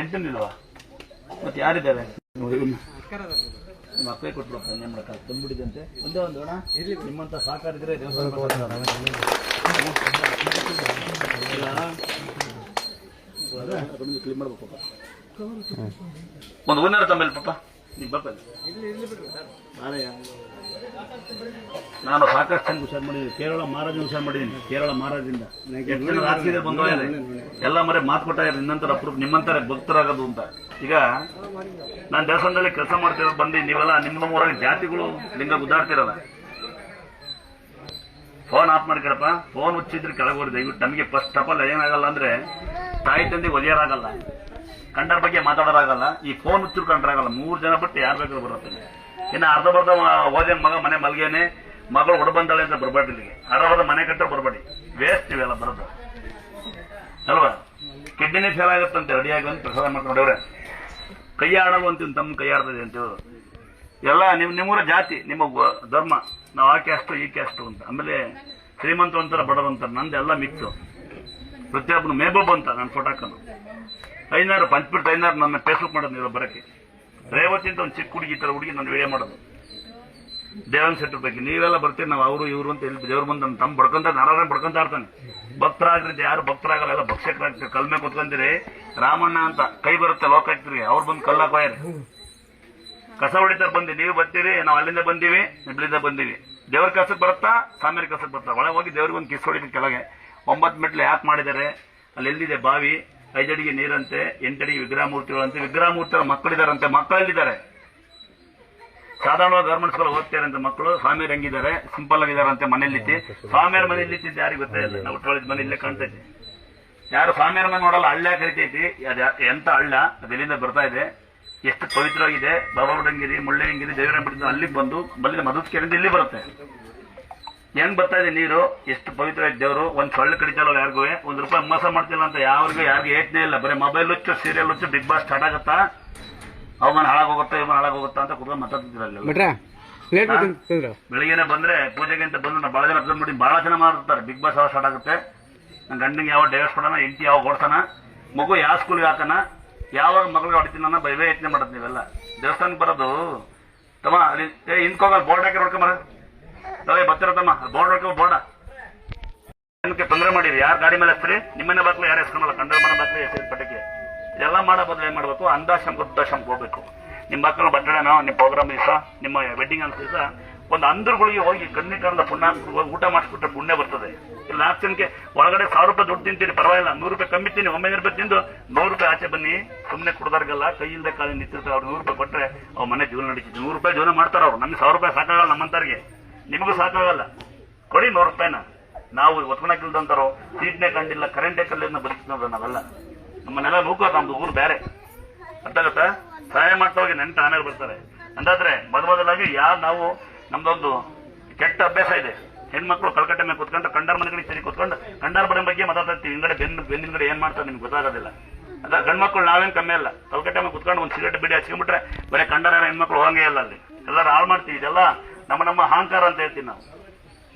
ಎಂಟನಿಲ್ವಾ ಮತ್ತೆ ಯಾರಿದ್ದಾರೆ. ನಿಮ್ಮ ಅಕ್ಕ ಕೊಟ್ಬಿಡ ಏನ್ ಮಾಡಕ್ಕ ತಂದ್ಬಿಟ್ಟಿದಂತೆ ಒಂದೇ ಒಂದು ಅಣ್ಣ. ನಿಮ್ಮಂತ ಸಹಕಾರ ಇದ್ರೆ ದೇವಸ್ಥಾನ ಕ್ಲೀನ್ ಮಾಡ್ಬೇಕು ಪಾಪ. ಒಂದು ಹೂನಾರ ತಮ್ಮಲ್ಲಿ ಪಾಪ. ನೀವು ನಾಳೆಯ ನಾನು ಸಾಕಷ್ಟು ವಿಚಾರ ಹುಷಾರು ಮಾಡಿದ್ದೀನಿ. ಕೇರಳ ಮಹಾರಾಜನ ಹುಷಾರು ಮಾಡಿದ್ದೀನಿ. ಕೇರಳ ಮಹಾರಾಜಿಂದ ಬಂದವರೇ ಎಲ್ಲ ಮರೆ ಮಾತು ಕೊಟ್ಟ ನಿನ್ನಂತರ ಅಪ್ರೂಪ್ ನಿಮ್ಮಂತಾರೆ ಭಕ್ತರಾಗೋದು ಅಂತ. ಈಗ ನಾನು ದೇವಸ್ಥಾನದಲ್ಲಿ ಕೆಲಸ ಮಾಡ್ತಿರೋದು ಬಂದು ನೀವೆಲ್ಲ ನಿಮ್ಮ ಊರಾಗ ಜಾತಿಗಳು ಲಿಂಗ ಗುದ್ದಾಡ್ತಿರಲ್ಲ. ಫೋನ್ ಆಫ್ ಮಾಡ್ಕೊಳಪ್ಪ ಫೋನ್ ಹುಚ್ಚಿದ್ರೆ ಕೆಳಗೆ ಹೋರಿ ದಯವಿಟ್ಟು ನಮಗೆ ಫಸ್ಟ್ ಆಫ್ ಏನಾಗಲ್ಲ ಅಂದ್ರೆ ತಾಯಿ ತಂದೆ ಒಲಿಯರಾಗಲ್ಲ. ಕಂಡರ ಬಗ್ಗೆ ಮಾತಾಡೋರಾಗಲ್ಲ. ಈ ಫೋನ್ ಹುಚ್ಚರು ಕಂಡ್ರಾಗಲ್ಲ. ಮೂರು ಜನ ಬಿಟ್ಟು ಯಾರು ಬೇಕಾದ್ರೂ ಬರುತ್ತೆ. ಇನ್ನು ಅರ್ಧ ಬರ್ಧ ಓದೇನ್ ಮಗ ಮನೆ ಮಲ್ಗೇನೆ, ಮಗಳು ಹೊಡಬಂದಳೆ ಅಂತ ಬರಬೇಡಿ ಇಲ್ಲಿಗೆ. ಅರ್ಧ ಮನೆ ಕಟ್ಟ ಬರಬೇಡಿ. ವೇಸ್ಟ್ ಇವೆಲ್ಲ ಬರೋದು. ಅಲ್ವಾ? ಕಿಡ್ನಿನೇ ಫೇಲ್ ಆಗುತ್ತಂತೆ ರೆಡಿಯಾಗಿ ಅಂತ ಪ್ರಸಾದ ಮಾಡ್ಕೊಂಡವ್ರೆ ಕೈ ಆಡಲು ತಮ್ಮ ಕೈ ಆಡ್ತದೆ ಅಂತ ಎಲ್ಲ ನಿಮ್ ನಿಮ್ಮೂರ ಜಾತಿ, ನಿಮ್ಮ ಧರ್ಮ. ನಾವು ಆ ಕ್ಯಾಸ್ಟು ಈ ಕ್ಯಾಸ್ಟು ಅಂತ. ಆಮೇಲೆ ಶ್ರೀಮಂತ ಅಂತಾರ ಬಡವ ನಂದು ಎಲ್ಲ ಮಿಕ್ಸು ಪ್ರತಿಯೊಬ್ಬನು ಮೇಬಬ್ ಅಂತ ನಾನು ಫೋಟೋ ಹಾಕೋನು ಐನಾರು ಪಂಚ್ಬಿಟ್ಟು ಐನಾರು ನನ್ನ ಫೇಸ್ಬುಕ್ ಮಾಡೋದು ನೀವು ಬರಕ್ಕೆ. ರೇವತಿ ಅಂತ ಒಂದು ಚಿಕ್ಕ ಹುಡುಗಿ ಈ ಥರ ಹುಡುಗಿ ನಾನು ವಿಡಿಯೋ ಮಾಡೋದು. ದೇವನ್ ಸೆಟ್ ಬಗ್ಗೆ ನೀವೆಲ್ಲ ಬರ್ತೀರಿ, ನಾವು ಅವರು, ಇವರು ಅಂತ ಹೇಳಿ ದೇವ್ರ ಬಂದು ನಮ್ಮ ತಮ್ಮ ಬಡ್ಕೊಂತ ನಾರಾಯಣ ಬಡ್ಕೊಂತ ಇರ್ತಾನೆ. ಭಕ್ತರಾಗ್ರಿ, ಯಾರು ಭಕ್ತರಾಗಲ್ಲ, ಎಲ್ಲ ಭಕ್ಷಕರಾಗ್ತೀರಿ ಕಲ್ಮೆ ಕುತ್ಕೊಂತೀರಿ. ರಾಮಣ್ಣ ಅಂತ ಕೈ ಬರುತ್ತೆ, ಲೋಕ ಹಾಕ್ತೀರಿ ಅವ್ರು ಬಂದು ಕಲ್ಲಾಕೋಯ್ರಿ ಕಸ ಹೊಡಿತಾರೆ ಬಂದಿ, ನೀವು ಬರ್ತೀರಿ, ನಾವು ಅಲ್ಲಿಂದ ಬಂದೀವಿ, ಇಲ್ಲಿಂದ ಬಂದೀವಿ. ದೇವ್ರ ಕಸಕ್ಕೆ ಬರುತ್ತಾ? ಸಾಮ್ಯಾರಿ ಕಸಕ್ಕೆ ಬರ್ತಾ ಒಳಗೆ ಹೋಗಿ ದೇವ್ರಿಗೆ ಒಂದು ಕಿಸ್ ಹೊಡಿತೀವಿ ಕೆಳಗೆ. ಒಂಬತ್ತು ಮೆಟ್ಲು ಯಾಕೆ ಮಾಡಿದ್ದಾರೆ? ಅಲ್ಲಿ ಎಲ್ಲಿದೆ ಬಾವಿ? ಐದಡಿಗೆ ನೀರಂತೆ ಎಂಟಡಿಗೆ ವಿಗ್ರಹ ಮೂರ್ತಿಗಳಂತೆ ವಿಗ್ರಹ ಮೂರ್ತಿಗಳ ಮಕ್ಕಳಿದಾರಂತೆ ಮಕ್ಕಳು ಎಲ್ಲಿದ್ದಾರೆ ಸಾಧಾರಣವಾಗಿ ಗೌರ್ಮೆಂಟ್ ಸ್ಕೂಲ್ ಅಂತ ಮಕ್ಕಳು ಸ್ವಾಮಿಯರ್ ಹೆಂಗಿದ್ದಾರೆ, ಸಿಂಪಲ್ ಆಗಿದಾರಂತೆ ಮನೆಯಲ್ಲಿ ಸ್ವಾಮಿಯರ ಮನೆಯಲ್ಲಿ ಯಾರಿಗೆ ಗೊತ್ತೇ ಇಲ್ಲ. ನಾವು ಉಟ್ಕೊಳ್ಳಿದ ಮನೆ ಇಲ್ಲೇ ಕಾಣ್ತೈತಿ ಯಾರು ಸ್ವಾಮಿಯರ ಮನೆ ನೋಡಲ್ಲ, ಹಳ್ಳ ಕರಿತೈತಿ ಅದ ಎಂತ ಹಳ್ಳ? ಅದೆಲ್ಲಿಂದ ಬರ್ತಾ ಇದೆ? ಎಷ್ಟು ಪವಿತ್ರವಾಗಿದೆ? ಬಾಬಾಬುಡಂಗಿರಿ ಮುಳ್ಳಂಗಿರಿ ದೇವರ ಬಿಡಿದ ಅಲ್ಲಿಗೆ ಬಂದು ಬಲ್ಲಿನ ಮಧುಸ್ಕೇರಿಂದ ಇಲ್ಲಿ ಬರುತ್ತೆ. ಹೆಂಗ್ ಬರ್ತಾ ಇದೆ ನೀರು? ಎಷ್ಟು ಪವಿತ್ರವಾಗಿ ದೇವರು? ಒಂದ್ ಸೊಳ್ಳೆ ಕಡಿತಲ್ಲ ಯಾರಿಗೂ? ಒಂದ್ ರೂಪಾಯಿ ಮೋಸ ಮಾಡ್ತಿಲ್ಲ ಅಂತ ಯಾರಿಗೂ ಯಾರಿಗೂ ಏಟ್ನೇ ಇಲ್ಲ. ಬರೀ ಮೊಬೈಲ್ ಹುಚ್ಚು ಸೀರಿಯಲ್ ಹುಚ್ಚು ಬಿಗ್ ಬಾಸ್ ಸ್ಟಾರ್ಟ್ ಆಗತ್ತಾ? ಅವಮಾನ ಹಾಳಾಗೋಗುತ್ತಾ ಇವನ್ ಹಾಳಾಗೋಗುತ್ತಾ ಅಂತ ಕುತ್ಕೊಂಡು ಮಾತಾಡ್ತಿದ್ರಲ್ಲ ಬೆಳಿಗ್ಗೆನೆ ಬಂದ್ರೆ ಪೂಜೆಗೆ ಅಂತ ಬಂದು ನಾವು ಬಹಳ ಜನ ಅಬ್ಸರ್ವ್ ಮಾಡಿ ಬಹಳ ಜನ ಮಾಡ್ತಾರೆ ಬಿಗ್ ಬಾಸ್ ಯಾವ ಸ್ಟಾರ್ಟ್ ಆಗುತ್ತೆ? ನನ್ನ ಗಂಡಿಗೆ ಯಾವ ಡೈವರ್ಸ್ ಕೊಡೋಣ ಹೆಂಡತಿ ಯಾವ ಓಡ್ತಾನ ಮಗು ಯಾವ ಸ್ಕೂಲ್ಗೆ ಹಾಕೋಣ? ಯಾವಾಗ ಮಗಳಿಗೆ ಹೊಡಿತೀನ ಬೈವೇ ಯತ್ನೆ ಮಾಡೋದು ನೀವೆಲ್ಲ ದೇವಸ್ಥಾನಕ್ಕೆ ಬರೋದು. ತಮ್ಮ ಅಲ್ಲಿ ಹಿಂದ್ಕೋಗ ಬೋರ್ಡ್ ಹಾಕಿ ನೋಡ್ಕೊಂಬರ ತವೇ ಬರ್ತಿರತ್ತಮ್ಮ ಬೋರ್ಡ್ ಹೊಡ್ಕೊ ಬೋರ್ಡ ತೊಂದರೆ ಮಾಡಿರಿ? ಯಾರು ಗಾಡಿ ಮೇಲೆ ಹಚ್ಚಿರಿ ನಿಮ್ಮನೆ ಬಾಕ್ಲು ಯಾರು ಹೆಸ್ಕೊಂಡಲ್ಲ ಕಂಡ್ರ ಮನೆ ಬಾಕ್ಲು ಹೆಸರು ಪಟಕ್ಕೆ ಇದೆಲ್ಲ ಮಾಡೋ ಬದಲು ಏನ್ ಮಾಡ್ಬೇಕು? ಅಂದಾಶ್ರಮ ವೃದ್ಧಾಶ್ರಮಕ್ಕೆ ಹೋಗ್ಬೇಕು. ನಿಮ್ಮ ಮಕ್ಕಳ ಬರ್ತಡೇನೋ ನಿಮ್ಮ ಪ್ರೋಗ್ರಾಮ್ ದಿವಸ ನಿಮ್ಮ ವೆಡ್ಡಿಂಗ್ ಅಂತ ದಿವಸ ಒಂದು ಅಂದ್ರಗಳಿಗೆ ಹೋಗಿ ಕನ್ನಿಕಾರದ ಪುಣ್ಯ ಊಟ ಮಾಡಿಸ್ಬಿಟ್ರೆ ಪುಣ್ಯ ಬರ್ತದೆ. ಇಲ್ಲ ನಾಲ್ಕು ಜನಕ್ಕೆ ಒಳಗಡೆ ಸಾವಿರ ರೂಪಾಯಿ ದುಡ್ಡು ತಿಂತೀನಿ ಪರವಾಗಿಲ್ಲ. ನೂರು ರೂಪಾಯಿ ಕಮ್ಮಿ ತಿನ್ನಿ, ಒಂಬೈನೂರು ರೂಪಾಯಿ ತಿಂದು ನೂರು ರೂಪಾಯಿ ಆಚೆ ಬನ್ನಿ. ಸುಮ್ಮನೆ ಕುಡ್ದಾರ್ಗಲ್ಲ ಕೈಯಿಂದ ಕಾಲಿಂದ ನಿಂತಿರ್ತಾರೆ. ಅವ್ರು ನೂರು ರೂಪಾಯಿ ಕೊಟ್ಟರೆ ಅವ್ರ ಮನೆ ಜೀವನ ನಡೀತಿದ್ದು ನೂರು ರೂಪಾಯಿ ಜೀವನ ಮಾಡ್ತಾರೆ ಅವ್ರು. ನಮ್ಗೆ ಸಾವಿರ ರೂಪಾಯಿ ಸಾಕಾಗಲ್ಲ ನಮ್ಮಂತವ್ರಿಗೆ. ನಿಮಗೂ ಸಾಕಾಗಲ್ಲ. ಕೊಡಿ ನೂರು ರೂಪಾಯಿನ. ನಾವು ಒತ್ಕೊಳಕ್ಕಿಲ್ದಂತಾರೋ ಸೀಟ್ನೇ ಕಂಡಿಲ್ಲ ಕರೆಂಟೇ ಕಲ್ಲಿಂದ ಬದುಕಿನವ್ರು ನಾವೆಲ್ಲ. ನಮ್ಮನ್ನೆಲ್ಲ ನೂಕೋ ನಮ್ದು ಊರು ಬೇರೆ. ಆಗುತ್ತಾ? ಸಹಾಯ ಮಾಡ್ತಾ ಹೋಗಿ ನೆಂಟ ಆಮೇಲೆ ಬರ್ತಾರೆ. ಅಂದಾದ್ರೆ ಮೊದ ಮೊದಲಾಗಿ ಯಾರು ನಾವು, ನಮ್ದೊಂದು ಕೆಟ್ಟ ಅಭ್ಯಾಸ ಇದೆ. ಹೆಣ್ಮಕ್ಳು ಕಲ್ಕಟ್ಟೆ ಮೇಲೆ ಕುತ್ಕೊಂಡು ಕಂಡಾರ ಮನೆಗಳಿಗೆ ಸರಿ ಕೂತ್ಕೊಂಡು, ಕಂಡಾರ ಬಡ ಬಗ್ಗೆ ಮಾತಾಡ್ತೀವಿ ಹಿಂಗಡೆ ಬೆನ್ನು ಬೆನ್ನಿಂಗಡೆ ಏನ್ ಮಾಡ್ತಾರೆ ನಿಮ್ಗೆ ಗೊತ್ತಾಗೋದಿಲ್ಲ. ಅದ ಗಂಡ್ಮಕ್ಳು ನಾವೇನ್ ಕಮ್ಮಿ ಅಲ್ಲ. ಕಲ್ಕಟ್ಟೆ ಮೇಲೆ ಕುತ್ಕೊಂಡು ಒಂದು ಸಿಗರೇಟ್ ಬಿಡಿ ಹಚ್ಕೊಂಡ್ಬಿಟ್ರೆ, ಬರೀ ಕಂಡಾರ ಹೆಣ್ಮಕ್ಳು ಹೋಗಂಗೇ ಇಲ್ಲ ಅಲ್ಲಿ. ಎಲ್ಲರೂ ಹಾಳು ಮಾಡ್ತೀವಿ. ಇದೆಲ್ಲ ನಮ್ಮ ನಮ್ಮ ಅಹಂಕಾರ ಅಂತ ಹೇಳ್ತೀವಿ ನಾವು.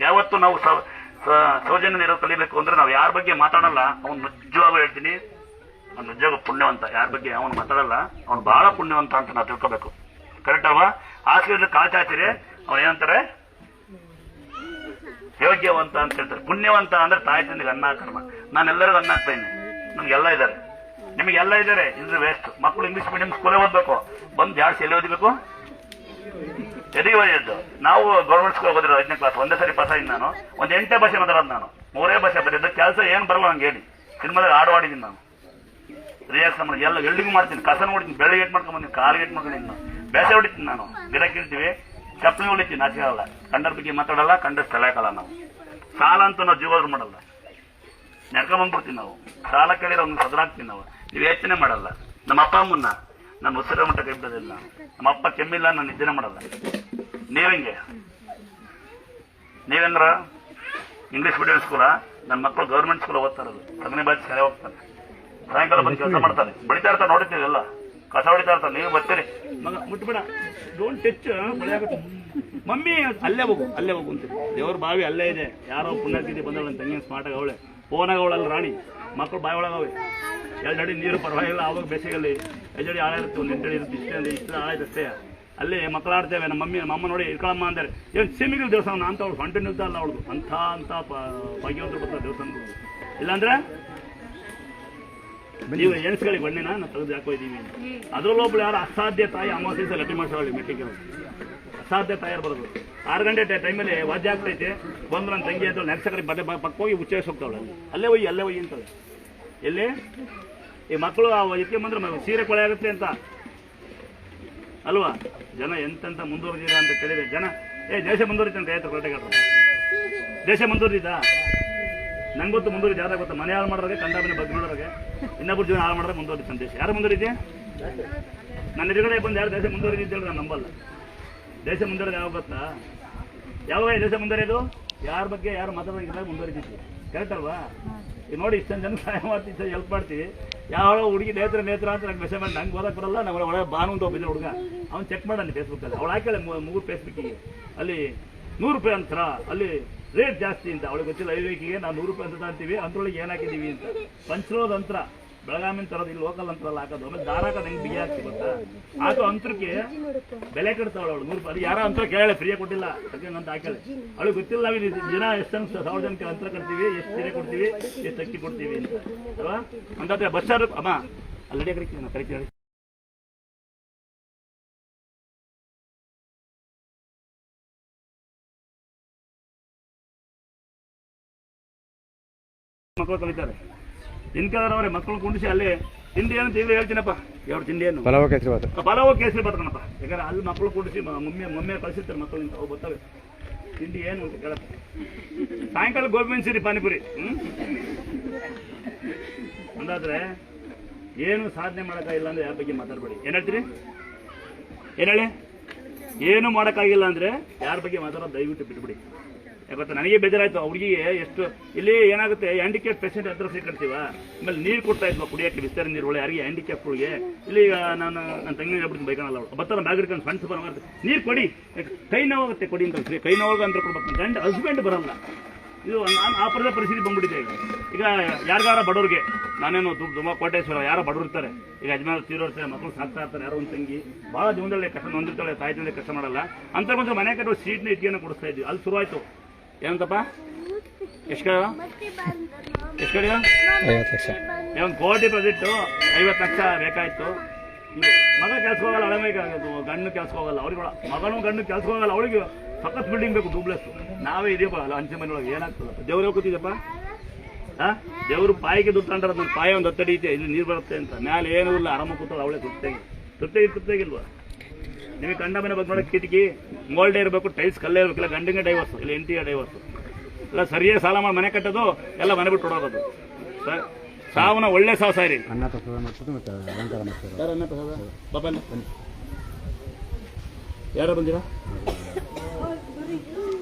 ಯಾವತ್ತು ನಾವು ಸೌಜನ್ಯ ಕಲಿಬೇಕು ಅಂದ್ರೆ ನಾವು ಯಾರ ಬಗ್ಗೆ ಮಾತಾಡಲ್ಲ, ಅವ್ನು ನಿಜವಾಗ ಹೇಳ್ತೀನಿ. ಅವ್ನು ನಿಜವಾಗ ಪುಣ್ಯವಂತ. ಯಾರ ಬಗ್ಗೆ ಅವನು ಮಾತಾಡಲ್ಲ, ಅವ್ನು ಬಹಳ ಪುಣ್ಯವಂತ ಅಂತ ನಾವು ತಿಳ್ಕೋಬೇಕು. ಕರೆಕ್ಟ್ ಅಲ್ವಾ? ಆಸ್ಪತ್ರೆ ಕಾಚಾಚಿರಿ ಅವ್ನು ಏನಂತಾರೆ? ಯೋಗ್ಯವಂತ ಅಂತ ಹೇಳ್ತಾರೆ. ಪುಣ್ಯವಂತ ಅಂದ್ರೆ ತಾಯಿ ತಂದೆಗೆ ಅನ್ನ, ಕರ್ಮ. ನಾನೆಲ್ಲರಿಗೂ ಅನ್ನ ಹಾಕ್ತಾ ಇದ್ದೀನಿ. ನಮ್ಗೆಲ್ಲ ಇದ್ದಾರೆ. ನಿಮಗೆಲ್ಲ ಇದ್ದಾರೆ. ಇದ್ರೆ ವೇಸ್ಟ್ ಮಕ್ಕಳು ಇಂಗ್ಲಿಷ್ ಮೀಡಿಯಂ ಸ್ಕೂಲೇ ಓದ್ಬೇಕು. ಬಂದು ಜಾಸ್ತಿ ಎಲ್ಲಿ ಓದಬೇಕು? ಓದಿದ್ದು ನಾವು ಗೌರ್ಮೆಂಟ್ ಸ್ಕೂಲ್ ಓದಿರೋ ಐದನೇ ಕ್ಲಾಸ್ ಒಂದೇ ಸರಿ ಪಾಸ್ ಆಗಿದ್ದು ನಾನು. ಒಂದು ಎಂಟೇ ಭಾಷೆ ಮಾತಾಡೋದು ನಾನು. ಮೂರೇ ಭಾಷೆ ಬರೆಯೋದು ಕೆಲಸ ಏನು ಬರಲ್ಲ ಹಂಗೆ ಹೇಳಿ. ಸಿನಿಮಾದಾಗ ಹಾಡು ಆಡಿದ್ದೀನಿ ನಾನು. ರಿಯಾಕ್ಷನ್ ಮಾಡಿ ಎಲ್ಲ ಎಲ್ಡಿಗೂ ಮಾಡ್ತೀನಿ. ಕಸನ ಹೊಡಿತೀನಿ. ಬೆಳಗ್ಗೆ ಏಟ್ ಮಾಡ್ಕೊಂಡು ಬಂದಿನಿ. ಕಾಲಿಗೆ ಏಟ್ ಮಾಡ್ಕೊಂಡಿದ್ದೀನಿ ನಾನು. ಬೇಸೆ ಹೊಡಿತೀನಿ ನಾನು. ಗಿಡ ಚಪ್ಪಲಿ ಹೊಡಿತೀನಿ. ನಾಚಿಕೆ ಆಗಲ್ಲ. ಕಂಡರ್ ಬಗ್ಗೆ ಮಾತಾಡಲ್ಲ ಕಂಡ ತಲೆಕಲ್ಲ ನಾವು. ಸಾಲ ಅಂತ ನಾವು ಜೀವಾದ್ರು ಮಾಡಲ್ಲ. ನೆಡ್ಕೊಂಬಂದ್ಬಿಡ್ತೀವಿ ನಾವು. ಸಾಲ ಕೇಳಿರೋ ಅವ್ನಿಗೆ ಸದರಾಗ್ತೀವಿ ನಾವು. ನೀವು ಯೋಚನೆ ಮಾಡಲ್ಲ. ನಮ್ಮ ಅಪ್ಪ ಅಮ್ಮನ್ನ. ನಾನು ಉಸಿರ ಮಟ್ಟ ಕೈ ಬಿಡೋದಿಲ್ಲ ನಮ್ಮ ಅಪ್ಪ ಕೆಮ್ಮಿಲ್ಲ, ನಾನು ನಿದ್ದೆನೆ ಮಾಡಲ್ಲ. ನೀವೆಂಗೆ ನೀವೇಂದ್ರ? ಇಂಗ್ಲೀಷ್ ಮೀಡಿಯಂ ಸ್ಕೂಲ ನನ್ನ ಮಕ್ಕಳು ಗೌರ್ಮೆಂಟ್ ಸ್ಕೂಲ್ ಓದ್ತಾರೆ ಇರೋದು ಸಗಣಿ ಬಾಯಿ ಶಾಲೆ ಹೋಗ್ತಾರೆ. ಸಾಯಂಕಾಲ ಬಂದು ಕೆಲಸ ಮಾಡ್ತಾರೆ. ಬಡಿತಾ ಇರ್ತಾರೆ ನೋಡಿದ್ದೀವಿ ಎಲ್ಲ. ಕಸ ಹೊಡಿತಾ ಇರ್ತಾರೆ, ನೀವು ಬರ್ತೀರಿ. ಡೋಂಟ್ ಟಚ್ ಮಮ್ಮಿ, ಅಲ್ಲೇ ಹೋಗು ಅಲ್ಲೇ ಹೋಗು ಅಂತ. ದೇವ್ರ ಬಾವಿ ಅಲ್ಲೇ ಇದೆ. ಯಾರೋ ಪುಣ್ಯತಿಥಿ ಬಂದವಳ ತಂಗಿ ಸ್ಮಾರ್ಟ್ ಅವಳೆ ಫೋನಾಗ ಅವಳಲ್ಲ ರಾಣಿ. ಮಕ್ಕಳು ಬಾಯಿ ಒಳಗವೆ ಎರಡು ಅಡಿ ನೀರು ಪರವಾಗಿಲ್ಲ ಅವಾಗ ಬೇಸಿಗೆಯಲ್ಲಿ. ಅಡಿ ಆಳ ಇರುತ್ತೆ, ಒಂದು ಎಂಟು ಇರುತ್ತೆ ಇಷ್ಟೇ ಅಂದ್ರೆ ಇಷ್ಟು ಆಳ ಇರುತ್ತೆ. ಅಲ್ಲಿ ಮಕ್ಕಳು ಆಡ್ತೇವೆ ನಮ್ಮ ಮಮ್ಮಿ, ನಮ್ಮ ಅಮ್ಮ ನೋಡಿ ಇಟ್ಕೊಳಮ್ಮ ಅಂತಾರೆ ಏನು ಸಿಮಿಗಿಲ್ ದೇವಸ್ಥಾನ ಅಂತ ಅವ್ಳು ನಿಲ್ತಾ ಅಲ್ಲ ಅವಳು ಅಂಥ ಅಂತ ಭಾಗ್ಯವಂತರು ಬರ್ತಾರೆ ದೇವಸ್ಥಾನಗಳು ಇಲ್ಲಾಂದ್ರೆ ನೀವು ಎಣಿಸ್ಕೊಳ್ಳಿ ಬಣ್ಣಿನ ನಾನು ತೆಗೆದು ಹಾಕೋ ಇದ್ದೀವಿ ಅದ್ರಲ್ಲೊಬ್ಳು ಯಾರು ಅಸಾಧ್ಯ ತಾಯಿ ಅಮಾವಾಸ್ಯ ಲಟ್ಟಿ ಮಾಡ್ಸೋಳಿ ಮೆಟ್ಟಿಗೆ ಅಸಾಧ್ಯ ತಾಯಾರು ಬರೋದು? ಆರು ಗಂಟೆ ಟೈಮಲ್ಲಿ ವಾದ್ಯ ಆಗ್ತೈತೆ ಬಂದು ನನ್ನ ತಂಗಿ ಅಂತ ನೆಕ್ಸ್ಟ್ ಕಡೆ ಬಟ್ಟೆ ಪಕ್ಕ ಹೋಗಿ ಉಚ್ಚೇಸ್ ಹೋಗ್ತಾವಳೆ ಅಲ್ಲೇ ಹೋಗಿ ಅಲ್ಲೇ ಹೋಗಿ ಅಂತ ಎಲ್ಲಿ? ಈ ಮಕ್ಕಳು ಆ ಎತ್ಕೆ ಬಂದ್ರೆ ಮ- ಸೀರೆ ಕೊಳೆ ಆಗುತ್ತೆ ಅಂತ. ಅಲ್ವಾ? ಜನ ಎಂತೆಂತ ಮುಂದುವರೆದಿದೆ ಅಂತ ಕೇಳಿದೆ ಜನ, ಏ, ದೇಶ ಮುಂದುವರಿತೆ ಅಂತ ಹೇಳ್ತಾರೆ ಕೊರಟೆಗಾರರು ದೇಶ ಮುಂದುವರಿದ ನಂಗೆ ಗೊತ್ತು ಮುಂದುವರಿದ ಯಾರಾಗ ಗೊತ್ತಾ? ಮನೆ ಹಾಳು ಮಾಡೋರಿಗೆ ಕಂಡಾಮನೆ ಬಗ್ಗೆ ಮಾಡೋರಿಗೆ ಇನ್ನೊಬ್ಬರು ಜೀವನ ಹಾಳು ಮಾಡಿದ್ರೆ ಮುಂದುವರಿತ ದೇಶ. ಯಾರು ಮುಂದುವರಿದೆ? ನನ್ನ ಎದುರುಗಡೆ ಬಂದು ಯಾರು ದೇಶ ಮುಂದುವರಿದೆ ಹೇಳಿ ನಾನು ನಂಬಲ್ಲ. ದೇಶ ಮುಂದುವರೆದ ಯಾವಾಗ ಗೊತ್ತಾ? ಯಾವಾಗ ದೇಶ ಮುಂದುವರಿಯೋದು? ಯಾರ ಬಗ್ಗೆ ಯಾರು ಮಾತಾಡೋದಿಲ್ಲ ಮುಂದುವರಿತಿತ್ತು ಕರೆಕ್ಟ್ ಅಲ್ವಾ ನೋಡಿ ಇಷ್ಟೊಂದು ಜನ ಸಹಾಯ ಮಾಡ್ತೀವಿ ಸರ್ ಹೆಲ್ಪ್ ಮಾಡ್ತೀವಿ. ಯಾವ ಹುಡುಗಿ ನೇತ್ರ ನೇತ್ರ ಅಂತ ನಂಗೆ ಮೆಸೇಜ್ ಮಾಡಿ, ನಂಗೆ ಓದಕ್ಕೆ ಬರಲ್ಲ ನಾವು ಒಳಗೆ ಬಾನು ಅಂತ ಒಬ್ಬಿದ್ದ ಹುಡುಗ. ಅವ್ನು ಚೆಕ್ ಮಾಡಿ ಫೇಸ್ಬುಕ್ಕಲ್ಲಿ ಅವಳು ಹಾಕಲ್ಲ ಮೂರು ಫೇಸ್ಬುಕ್ಕಿಗೆ ಅಲ್ಲಿ ನೂರು ರೂಪಾಯಿ ಅಂತರ. ಅಲ್ಲಿ ರೇಟ್ ಜಾಸ್ತಿ ಅಂತ. ಅವಳಿಗೆ ಗೊತ್ತಿಲ್ಲ ಐವೇಕಿಗೆ ನಾವು ನೂರು ರೂಪಾಯಿ ಅಂತ ಅಂತೀವಿ. ಅದ್ರೊಳಗೆ ಏನು ಹಾಕಿದ್ದೀವಿ? ಅಂತ. ಪಂಚರೋದ ಅಂತರ. ಬೆಳಗಾಮಿನ ತರೋದು ಇಲ್ಲಿ ಲೋಕಲ್ ಅಂತರಲ್ಲ, ಹಾಕೋದು. ಆಮೇಲೆ ದಾರ ಹೆಂಗ್ ಬಿಗಿ ಹಾಕ್ತಿ ಗೊತ್ತಾ? ಆಗ ಅಂತರಕ್ಕೆ ಬೆಲೆ ಕಟ್ತಾವಳು ಅವಳು, ನೂರು ರೂಪಾಯಿ. ಯಾರ ಅಂತರ ಕೇಳಲ್ಲ ಫ್ರೀಯಾಗಿ ಕೊಟ್ಟಿಲ್ಲ. ಅಂತ ಹಾಕಳೆ ಅವಳು ಗೊತ್ತಿಲ್ಲ ದಿನ ಎಷ್ಟು ಸಾವಿರ ಜನಕ್ಕೆ ಅಂತರ ಕಟ್ತೀವಿ, ಎಷ್ಟು ಸೀರೆ ಕೊಡ್ತೀವಿ, ಎಷ್ಟು ಅಕ್ಕಿ ಕೊಡ್ತೀವಿ ಅಂತ. ಅಲ್ವಾ? ಹಂಗಾದ್ರೆ ಬಸ್ ಚಾರ್ಜ್ ಅಮ್ಮ ನಾವು ಕರಿತೀವಿ ಹೇಳಿ. ಮಕ್ಕಳು ಕಲಿತಾರೆ. ಇನ್ಕಲರ್ ಅವ್ರೆ ಮಕ್ಕಳು ಕುಂಡಿಸಿ ಅಲ್ಲಿ ತಿಂಡಿ ಏನು ತಿಂಗಳು ಹೇಳ್ತೀನಪ್ಪ. ಎರಡು ತಿಂಡಿ ಏನು ಪಲಾವ್ ಕೇಸರಿ ಬಾತ್ ಪಲಾವ್ ಕೇಸರಿ ಬರ್ತಾನಪ್ಪ ಯಾಕಂದ್ರೆ ಅಲ್ಲಿ ಮಕ್ಕಳು ಕುಂಡಿಸಿ ಮಮ್ಮಿ ಮಮ್ಮಿ ಕಳಿಸಿರ್ತಾರೆ ಮಕ್ಕಳು ಇಂತ ಅವು ಬರ್ತವೆ. ತಿಂಡಿ ಏನು ಅಂತ ಕೇಳಪ್ಪ. ಸಾಯಂಕಾಲ ಗೋಬಿ ಸಿರಿ ಪಾನಿಪುರಿ. ಹ್ಞೂ ಅಂದಾದ್ರೆ ಏನು ಸಾಧನೆ ಮಾಡೋಕ್ಕಾಗಿಲ್ಲ ಅಂದ್ರೆ ಯಾರ ಬಗ್ಗೆ ಮಾತಾಡಬೇಡಿ. ಏನ್ ಹೇಳ್ತೀರಿ? ಏನ್ ಹೇಳಿ? ಏನು ಮಾಡೋಕ್ಕಾಗಿಲ್ಲ ಅಂದ್ರೆ ಯಾರ ಬಗ್ಗೆ ಮಾತಾಡೋದು ದಯವಿಟ್ಟು ಬಿಟ್ಬಿಡಿ. ಯಾಕಂದ್ರೆ ನನಗೆ ಬೇಜಾರಾಯ್ತು ಹುಡುಗಿಗೆ ಎಷ್ಟು, ಇಲ್ಲಿ ಏನಾಗುತ್ತೆ ಹ್ಯಾಂಡಿಕ್ಯಾಪ್ ಪೇಷಂಟ್ ಹತ್ರ ಸೇರ್ಕೊಳ್ತೀವ ಆಮೇಲೆ ನೀರು ಕೊಡ್ತಾ ಇದ್ವಾ ಕುಡಿಯೋಕ್ಕೆ ಬಿಸ್ತಾರ ನೀರು ಒಳ್ಳೆ, ಯಾರಿಗೆ ಹ್ಯಾಂಡಿಕ್ಯಾಪ್ಗಳಿಗೆ ಇಲ್ಲಿ ನಾನು ನನ್ನ ತಂಗಿ ಅವಳು. ಬರ್ತಾನೆ ಬ್ಯಾಗ್ ಹಿಡ್ಕೊಂಡು ಫ್ರೆಂಡ್ಸ್ ಬರೋ ನೀರು ಕೊಡಿ. ಕೈ ನೋವಾಗುತ್ತೆ, ಕೊಡಿ ಅಂತ ಕೈ ನೋವಾಗ ಅಂತ ಕೊಡ್ಬೇಕು. ಗಂಡ ಹಸ್ಬೆಂಡ್ ಬರಲ್ಲ. ಇದು, ನಾನು ಆ ಪರದ ಪರಿಸ್ಥಿತಿ ಬಂದ್ಬಿಟ್ಟಿದೆ ಈಗ. ಈಗ ಯಾರಿಗಾರ ಬಡವ್ರಿಗೆ, ನಾನೇನು ದುಡ್ಡು ತುಂಬ ಕೋಟೇಶ್ವರ, ಯಾರೋ ಬಡವ್ರು ಇರ್ತಾರೆ. ಈಗ ಯಜಮಾನ ತೀರೋರ್ತಾರೆ ಮಕ್ಕಳು ಸಾಕ್ತಾ ಇರ್ತಾರೆ, ಯಾರೋ ಒಂದು ತಂಗಿ. ಭಾಳ ಜೀವನದಲ್ಲಿ ಕಷ್ಟ ಹೊಂದಿರ್ತಾಳೆ ತಾಯಿ ಕಷ್ಟ ಮಾಡಲ್ಲ. ಅಂತ ಮನೆ ಕಟ್ಟೋ ಸೀಟ್ನ ಇಟ್ಕೊಂಡು ಕೊಡಿಸ್ತಾ ಇದ್ವಿ. ಅಲ್ಲಿ ಶುರುವಾಯ್ತು. ಏನಂತಪ್ಪ? ಎಷ್ಟು ಕಡೆ ಎಷ್ಟು ಕಡೆ ಐವತ್ತು ಲಕ್ಷ. ಒಂದು ಕೋಟಿ ಪ್ರಾಜೆಕ್ಟು ಐವತ್ತು ಲಕ್ಷ ಬೇಕಾಯಿತು. ಮಗ ಕೆಲ್ಸಕ್ಕೆ ಹೋಗಲ್ಲ ಆಗೋದು ಗಂಡು ಕೆಲ್ಸಕ್ಕೆ ಹೋಗಲ್ಲ ಅವ್ರಿಗೆ ಮಗನೂ ಗಂಡು ಕೆಲ್ಸಕ್ಕೋಗಲ್ಲ ಹೋಗಲ್ಲ ಅವಳಿಗೆ ಸಖತ್ ಬಿಲ್ಡಿಂಗ್ ಬೇಕು ಡೂಬ್ಲೆಸ್ ನಾವೇ ಇದೀಯಪ್ಪ ಅಲ್ಲ ಅಂಚೆ ಮನೆ ಒಳಗೆ ಏನಾಗ್ತದೆ? ದೇವ್ರ ಕೂತಿದ್ದಪ್ಪ ಹಾ? ದೇವ್ರು ಪಾಯಿಗೆ ದುಡ್ಡು ತಗೊಂಡ್ರೆ ಪಾಯ ಒಂದು ಹತ್ತಡಿ ಐತೆ ಇಲ್ಲಿ ನೀರು ಬರುತ್ತೆ ಅಂತ. ಮ್ಯಾಲೆ ಏನೂ ಇಲ್ಲ ಆರಾಮ ಕೂತಾಳೆ ಅವಳೇ ತುತ್ತಾಗಿ ತುತ್ತಾಗಿ ತುತ್ತಾಗಿಲ್ವಾ ನಿಮಗೆ ಗಂಡ ಮನೆ ಬಗ್ಗೆ ನೋಡಕ್ಕೆ ಕಿಟಕಿ ಮೋಲ್ಡೇ ಇರಬೇಕು ಟೈಲ್ಸ್ ಕಲ್ಲೇ ಇರಬೇಕಿಲ್ಲ ಗಂಡಿಗೆ ಡೈವರ್ಸ್ ಇಲ್ಲ ಎಂಟಿಯ ಡೈವರ್ಸ್ ಇಲ್ಲ ಸರಿಯೇ ಸಾಲ ಮಾಡಿ ಮನೆ ಕಟ್ಟೋದು ಎಲ್ಲ ಮನೆ ಬಿಟ್ಟು ಹೊಡೋದು ಸರ್ ಸಾವನ್ನ ಒಳ್ಳೆ ಸಾವು ಸಾರಿ ಯಾರು ಬಂದಿರಾ?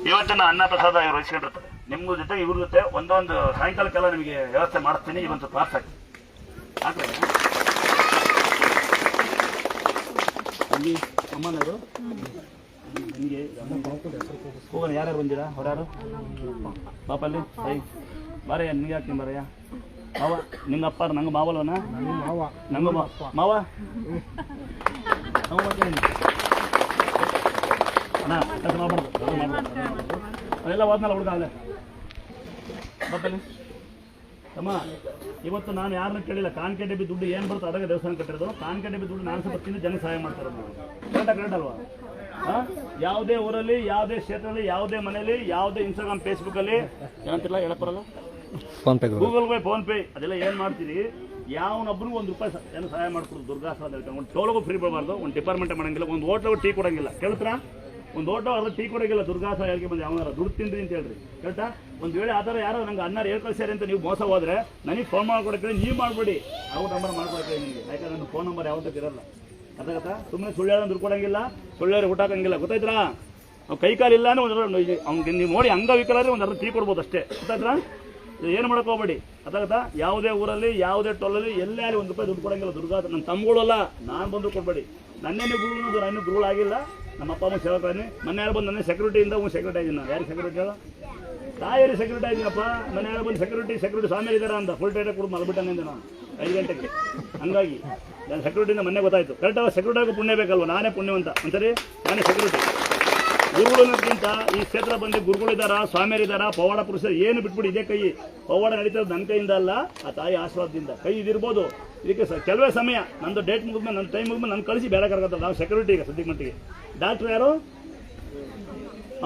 ಇವತ್ತಿನ ಅನ್ನ ಪ್ರಸಾದ ಇವ್ರು ವಹಿಸ್ಕೊಂಡಿರ್ತಾರೆ ನಿಮ್ಮ ಜೊತೆ ಇವ್ರ ಜೊತೆ ಒಂದೊಂದು ಸಾಯಂಕಾಲಕ್ಕೆಲ್ಲ ನಿಮಗೆ ವ್ಯವಸ್ಥೆ ಮಾಡ್ತೀನಿ ಇವತ್ತು ಪಾರ್ಸ್ ಹಾಕಿ ಹಾಕ್ರೆ ಅಲ್ಲಿ ಅಮ್ಮನವರು ನಿಮಗೆ ಹೋಗೋಣ, ಯಾರ್ಯಾರು ಬಂದಿರಾ? ಹೊರಾರು? ಬಾಪಲ್ಲಿ, ಸೈ. ಬಾರಯ್ಯ ನಿಂಗೆ ಹಾಕ್ತೀನಿ ಬಾರಯ್ಯ? ಮಾವ ನಿಮ್ಮ ಅಪ್ಪ ನಂಗೆ ಮಾವಲ್ವನ ನಂಗ ಮಾವ. ಅಣ್ಣ ಕೆಲಸ ಅದೆಲ್ಲ ಹೋದ್ನಲ್ಲ ಹುಡುಗ ಅಲ್ಲೇ ಬಾಪಲ್ಲಿ. ತಮ್ಮ ಇವತ್ತು ನಾನು ಯಾರನ್ನ ಕೇಳಿಲ್ಲ. ಕಾನ್ಕೆ ಡಬ್ಬಿ ದುಡ್ಡು ಏನು ಬರುತ್ತೆ ಅದಾಗ ದೇವಸ್ಥಾನ ಕಟ್ಟಿರೋದು. ಕಾನ್ಕೆ ಡಬ್ಬಿ ದುಡ್ಡು ನಾನು ಸ್ವಲ್ಪ ತಿಂದು ಜನ ಸಹಾಯ ಮಾಡ್ತಾರೆ ಕರೆಕ್ಟಾ ಕರೆಕ್ಟ್ ಅಲ್ವಾ? ಆ? ಯಾವುದೇ ಊರಲ್ಲಿ ಯಾವುದೇ ಕ್ಷೇತ್ರದಲ್ಲಿ ಯಾವುದೇ ಮನೆಯಲ್ಲಿ ಯಾವುದೇ ಇನ್ಸ್ಟಾಗ್ರಾಮ್ ಫೇಸ್ಬುಕ್ಕಲ್ಲಿ ಏನಂತಿಲ್ಲ ಹೇಳಕ್ ಬರಲ್ಲ PhonePe Google Pay PhonePe ಅದೆಲ್ಲ ಏನು ಮಾಡ್ತೀರಿ? ಯಾವನೊಬ್ಬನಿಗೂ ಒಂದು ರೂಪಾಯಿ ಏನು ಸಹಾಯ ಮಾಡ್ಕೊಡು. ಸಹ ಅಂತ ಒಂದು ಟೋಲ್ಗೂ ಫ್ರೀ ಬರಬಾರ್ದು. ಒಂದು ಡಿಪಾರ್ಟ್ಮೆಂಟ್ ಮಾಡಂಗಿಲ್ಲ. ಒಂದು ಹೋಟ್ಲಗೂ ಟೀ ಕೊಡಂಗಿಲ್ಲ. ಕೇಳ್ತಾರ ಒಂದು ಹೋಟ್ಲ ಅದ್ರ ಟೀ ಕೊಡಂಗಿಲ್ಲ. ದುರ್ಗಾಸ ಯಾರಿಗೆ ಬಂದು ಯಾವನಾರ ದುಡ್ಡು ತಿನ್ರಿ ಅಂತ ಹೇಳ್ರಿ. ಕೇಳ್ತಾ? ಒಂದು ವೇಳೆ ಆ ಥರ ಯಾರೋ ನಂಗೆ ಅನ್ನಾರು ಹೇಳ್ಕಳ್ಸ್ಯಾರ ಅಂತ ನೀವು ಮೋಸ ಹೋದ್ರೆ ನನಗೆ ಫೋನ್ ಮಾಡ್ಕೊಡಕ್ಕೆ ನೀವು ಮಾಡ್ಬಿಡಿ. ಅವ್ರ ನಂಬರ್ ಮಾಡ್ಕೊಡ್ತೀನಿ ನಿಮಗೆ. ಯಾಕಂದ್ರೆ ನನ್ನ ಫೋನ್ ನಂಬರ್ ಯಾವತ್ತೂ ಇರಲ್ಲ. ಸುಮ್ಮನೆ ಸುಳ್ಳು ಹೇಳೋದು ದುಡ್ಡು ಕೊಡಂಗಿಲ್ಲ ಸುಳ್ಳು ಊಟ ಹಾಕಂಗಿಲ್ಲ. ಗೊತ್ತಾಯ್ತಾ ಅವ್ನು ಕೈ ಕಾಲು ಇಲ್ಲ ಅಂದ್ರೆ ಅವ್ನಿಗೆ ನೀವು ನೋಡಿ ಅಂಗವಿಕಲಾದ್ರೆ ಒಂದು ಅರ್ಧ ಟೀ ಕೊಡ್ಬೋದು ಅಷ್ಟೇ. ಗೊತ್ತಾಯ್ತಾ ಏನು ಮಾಡಕ್ ಹೋಗ್ಬೇಡಿ. ಅದಾಗತ್ತಾ ಯಾವುದೇ ಊರಲ್ಲಿ, ಯಾವುದೇ ಟೋಲಲ್ಲಿ ಎಲ್ಲೇ ಅಲ್ಲಿ ಒಂದು ರೂಪಾಯಿ ದುಡ್ಡು ಕೊಡಂಗಿಲ್ಲ. ದುರ್ಗಾ ನನ್ನ ತಮ್ಮಗಳಲ್ಲ ನಾನು ಬಂದು ಕೊಡ್ಬೇಡಿ. ನನ್ನೇನು ಗುರುಗಳು ನನ್ನ ಗುರುಗಳಾಗಿಲ್ಲ ನಮ್ಮ ಅಪ್ಪ ಅಮ್ಮ ಸೇವಕರೇ ಮೊನ್ನೆ ಯಾರು ಬಂದು ನನ್ನ ಸೆಕ್ಯೂರಿಟಿಯಿಂದ ಒಂದು ಸೆಕ್ಯೂರಿಟಿ ಆಗಿದ್ದೀನಿ ನಾನು. ಯಾರು ಸೆಕ್ಯೂರಿಟಿ ಹೇಳ? ತಾಯಿಯರಿ ಸೆಕ್ಯೂರಿಟಿ ಆಗಿದ್ದೀನಪ್ಪ ಮನೆ ಯಾರು ಬಂದು ಸೆಕ್ಯೂರಿಟಿ ಸೆಕ್ಯೂರಿಟಿ ಸ್ವಾಮಿ ಇದ್ದಾರೆ ಅಂತ ಫುಲ್ ಟೈಟ್ ಕೊಡು ಮಲ್ಬಿಟ್ಟಾನೆ ನಾನು. ಐದು ಗಂಟೆಗೆ. ಹಂಗಾಗಿ, ನಾನು ಸೆಕ್ಯೂರಿಟಿಯಿಂದ ಮೊನ್ನೆ ಗೊತ್ತಾಯ್ತು. ಕರೆಕ್ಟಾಗಿ ಸೆಕ್ಯೂರಿಟಿಗೂ ಪುಣ್ಯ ಬೇಕಲ್ವ? ನಾನೇ ಪುಣ್ಯವಂತ. ಅಂತಾರೆ ನಾನೇ ಸೆಕ್ಯೂರಿಟಿ ಗುರುಗಳನ್ನೋದ್ಕಿಂತ ಈ ಕ್ಷೇತ್ರ ಬಂದು ಗುರುಗಳಿದ್ದಾರ ಸ್ವಾಮಿಯರಿದ್ದಾರ ಪವಾಡ ಪುರುಷರು ಏನು ಬಿಟ್ಬಿಡಿ ಇದೇ ಕೈ. ಪವಾಡ ನಡೀತದೆ ನನ್ನ ಕೈಯಿಂದ ಅಲ್ಲ, ಆ ತಾಯಿ ಆಶೀರ್ವಾದದಿಂದ. ಕೈ ಇದಿರ್ಬೋದು. ಇದಕ್ಕೆ ಕೆಲವೇ ಸಮಯ. ನಂದು ಡೇಟ್ ಮುಗಿದ್ಮೇಲೆ ನನ್ನ ಟೈಮ್ ಮುಗಿದ್ಮೇಲೆ ನನ್ನ ಕಳಿಸಿ ಬೇರೆ ಕರ್ಕೊತಾರೆ ನಾವು ಸೆಕ್ಯೂರಿಟಿ ಈಗ ಸದ್ಯಕ್ಕೆ ಮಟ್ಟಿಗೆ. ಡಾಕ್ಟ್ರ್ ಯಾರು?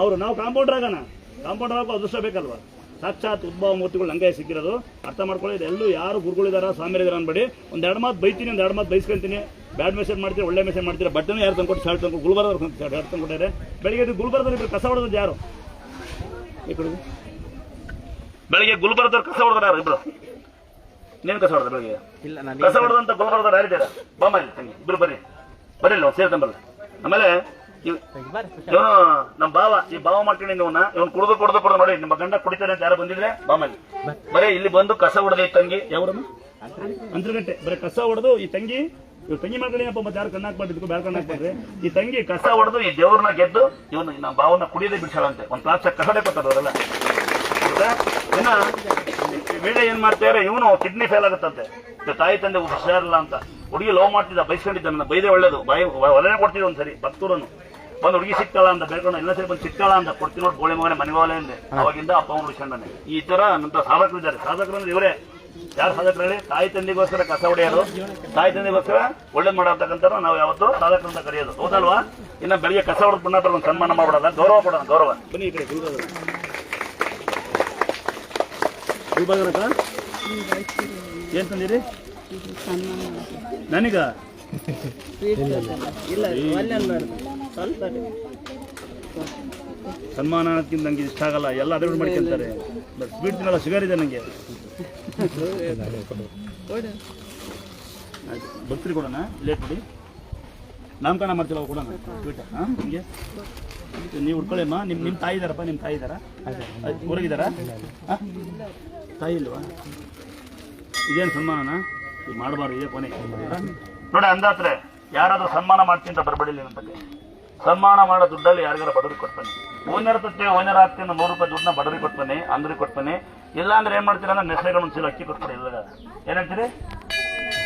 ಅವರು. ನಾವು ಕಾಂಪೌಂಡ್ರ್ ಆಗೋಣ. ಕಾಂಪೌಂಡರ್ ಆಗೋ ಅದೃಷ್ಟ ಬೇಕಲ್ವಾ ಸಾಕ್ಷಾತ್ ಉದ್ಭವ ಮೂರ್ತಿಗಳು ನಂಗೆ ಸಿಕ್ಕಿರೋದು. ಅರ್ಥ ಮಾಡ್ಕೊಳ್ಳಿ ಎಲ್ಲೂ ಯಾರು ಗುರುಗಳಿದಾರ ಸ್ವಾಮಿಯರಿದಾರ ಅನ್ಬೇಡಿ. ಒಂದ್ ಎರಡು ಮಾತು ಬೈತೀನಿ ಒಂದು ಎರಡು ಮಾತು ಬೈಸ್ಕೊಂತೀನಿ ಬ್ಯಾಡ್ ಮೆಸೇಜ್ ಮಾಡ್ತೀರಾ ಒಳ್ಳೆ ಮೆಸೇಜ್ ಮಾಡ್ತೀರಾ? ಬಟ್ಟೆನೂ ಯಾರು ತಂದ್ಕೊಟ್ಟು ಶರ್ಟ್ ತಂದ್ಕೊಂಡು ಗುಲ್ಬರ್ದವ್ರು ಶರ್ಟ್ ತಂದ್ಕೊಟ್ಟಾರೆ? ಬೆಳಿಗ್ಗೆ ಎದ್ದು ಗುಲ್ಬರ್ದಲ್ಲಿ ಇಬ್ರು ಕಸ ಹೊಡೆದ್ರು ಯಾರು? ಈ ಕಡೆ ಬೆಳಿಗ್ಗೆ ಗುಲ್ಬರ್ಗದವ್ರು ಕಸ ಹೊಡೆದ್ರ ಯಾರು ಇಬ್ರು? ನೀನು ಕಸ ಹೊಡೆದ ಬೆಳಿಗ್ಗೆ? ಇಲ್ಲ ನಾನು ಕಸ ಹೊಡೆದಂತ ಗುಲ್ಬರ್ದವ್ರು ಯಾರಿದ್ದಾರೆ? ಬಾಮಲ್ಲಿ ತಂಗಿ ಇಬ್ರು ಬರ್ರಿ ಬರಲಿಲ್ಲ ಸೇರ್ತಂಬಲ್ಲ ಆಮೇಲೆ ಇವನು ನಮ್ಮ ಬಾವ ಈ ಬಾವ ಮಾಡ್ಕೊಂಡು ಇವನ ಇವನು ಕುಡಿದು ಕುಡ್ದು ಕುಡ್ದು ನೋಡಿ ನಿಮ್ಮ ಗಂಡ ಕುಡಿತಾನೆ ಅಂತ ಯಾರು ಬಂದಿದ್ರೆ ಬಾಮಲ್ಲಿ. ಬರೇ ಇಲ್ಲಿ ಬಂದು ಕಸ ಹೊಡೆದ ಈ ತಂಗಿ ಯಾವ್ರಮ್ಮ ಗಂಟೆ ಬರೀ ಕಸ ಹೊಡೆದು ಈ ತಂಗಿ ಇವ್ ತಂಗಿ ಮಾಡ್ಕೊಳ್ಳಿನಪ್ಪ ಮತ್ತೆ ಯಾರು ಕಣ್ಣಾಕ್ಬಾರ್ದು ಬೇರೆ ಕಣ್ಣಾಕ್ಬಾರ್ರಿ ಈ ತಂಗಿ ಕಸ ಹೊಡೆದು ಈ ದೇವ್ರನ್ನ ಗೆದ್ದು ಇವನು ನಮ್ಮ ಬಾವನ್ನ ಕುಡಿಯದೆ ಬಿಡ್ಸಾಳಂತೆ ಒಂದ್ ಪ್ಲಾಸ್ಟಿಕ್ ಕಸಡೆ ಕೊಟ್ಟದವರೆಲ್ಲ? ಇನ್ನ ವಿಡಿಯೋ ಏನ್ ಮಾಡ್ತಾರೆ ಇವನು ಕಿಡ್ನಿ ಫೇಲ್ ಆಗುತ್ತಂತೆ. ತಾಯಿ ತಂದೆ ಹುಷಾರಿಲ್ಲ ಅಂತ. ಹುಡುಗಿ ಲವ್ ಮಾಡ್ತಿದ್ದ ಬೈಸ್ಕೊಂಡಿದ್ದ ನನ್ನ ಬೈದೆ ಒಳ್ಳೇದು. ಬಾಯಿ ಒಲನೆ ಕೊಡ್ತಿದ್ದ ಒಂದ್ಸರಿ ಭಕ್ತೂರನ್ನು ಬಂದು ಹುಡುಗಿ ಸಿಕ್ತಾಳ ಅಂತ ಬೇಡ್ಕೊಂಡು ಎಲ್ಲ ಸರಿ ಬಂದು ಸಿಕ್ತಾಳ ಅಂತ ಕೊಡ್ತೀನಿ ನೋಡಿ ಬೋಳೆ ಮಗನೇ ಮನೆಗೋಲೆ ಅಂದೆ. ಅವಾಗಿಂದ ಅಪ್ಪ ಅವ್ನು ಉಳಿಸ್ಕೊಂಡಾನೆ ಈ ತರ ನಂತರ ಸಾಧಕರು ಇದ್ದಾರೆ ಸಾಧಕರು ಅಂದ್ರೆ ಇವರೇ. ಯಾರು ಸಾಧಕರು ಹೇಳಿ? ತಾಯಿ ತಂದೆಗೋಸ್ಕರ ಕಸ ಹೊಡೆಯೋದು. ತಾಯಿ ತಂದೆಗೋಸ್ಕರ ಒಳ್ಳೆ ಮಾಡತಕ್ಕಂಥ ನಾವು ಯಾವತ್ತು ಸಾಧಕರು ಅಂತ ಕರೆಯೋದು. ಹೌದಲ್ವಾ? ಇನ್ನ ಬೆಳಿಗ್ಗೆ ಕಸ ಹೊಡೆದು ಬಣ್ಣ ಒಂದು ಸನ್ಮಾನ ಮಾಡ್ಬಿಡೋದ? ಗೌರವ ಕೊಡೋಣ ಗೌರವ. ಬನ್ನಿ ಈ ಕಡೆ ಗುಲ್ಬರ್ಗ ಏನ್ ತಂದಿರಿ? ನನಗ? ಇಲ್ಲ ಸನ್ಮಾನ ಅನ್ನೋದಕ್ಕಿಂತ ನಂಗೆ ಇಷ್ಟ ಆಗಲ್ಲ. ಎಲ್ಲ ಅದ್ರ ಮಾಡ್ಕೊಂತಾರೆ. ಬಟ್ ಸ್ವೀಟ್ ತಿನ್ನಲ್ಲ ಶುಗರ್ ಇದೆ ನನಗೆ ಬರ್ತೀರಿ ಕೊಡೋಣ? ಲೇಟ್ ಮಾಡಿ. ನಾಮಕರಣ ಮಾಡ್ತಿಲ್ಲ ಕೊಡೋಣ? ಸ್ವೀಟ್ ಹಾಂ ನಿಮಗೆ ನೀವು ಹುಡ್ಕೊಳ್ಳಿಮ್ಮ ನಿಮ್ಮ ನಿಮ್ಮ ತಾಯಿ ಇದಾರಪ್ಪ ನಿಮ್ಮ ತಾಯಿ ಇದ್ದಾರಾ? ಊರಾಗಿದ್ದಾರಾ ತಾಯಿ ಇಲ್ವಾ? ಇದೇನು ಸನ್ಮಾನನ? ಮಾಡಬಾರ್ದು, ಇದೇ ಕೊನೆ. ನೋಡಿ, ಅಂದಾತ್ರೆ, ಯಾರಾದರೂ ಸನ್ಮಾನ ಮಾಡ್ತೀನಿ ಅಂತ ಬರಬೇಡಿ ನನ್ನ ಬಗ್ಗೆ. ಸನ್ಮಾನ ಮಾಡೋ ದುಡ್ಡಲ್ಲಿ ಯಾರಿಗಾರ ಬಡವರಿಗೆ ಕೊಡ್ತಾನೆ ಓನರ್ ತಟ್ಟೆ ಓನರ್ ಆಗ್ತೀನಿ ನೂರು ರೂಪಾಯಿ ದುಡ್ಡನ್ನ ಬಡವರಿಗೆ ಕೊಡ್ತಾನೆ ಅಂದ್ರಿಗೆ ಕೊಡ್ತಾನೆ ಇಲ್ಲ ಅಂದ್ರೆ ಏನ್ ಮಾಡ್ತೀರಾ ಅಂದ್ರೆ ನೆಸರಿಗೆ ಒಂದ್ಸಲ ಅಕ್ಕಿ ಕೊಟ್ಬಿಡಿ ಇಲ್ಲ ಏನಂತೀರಿ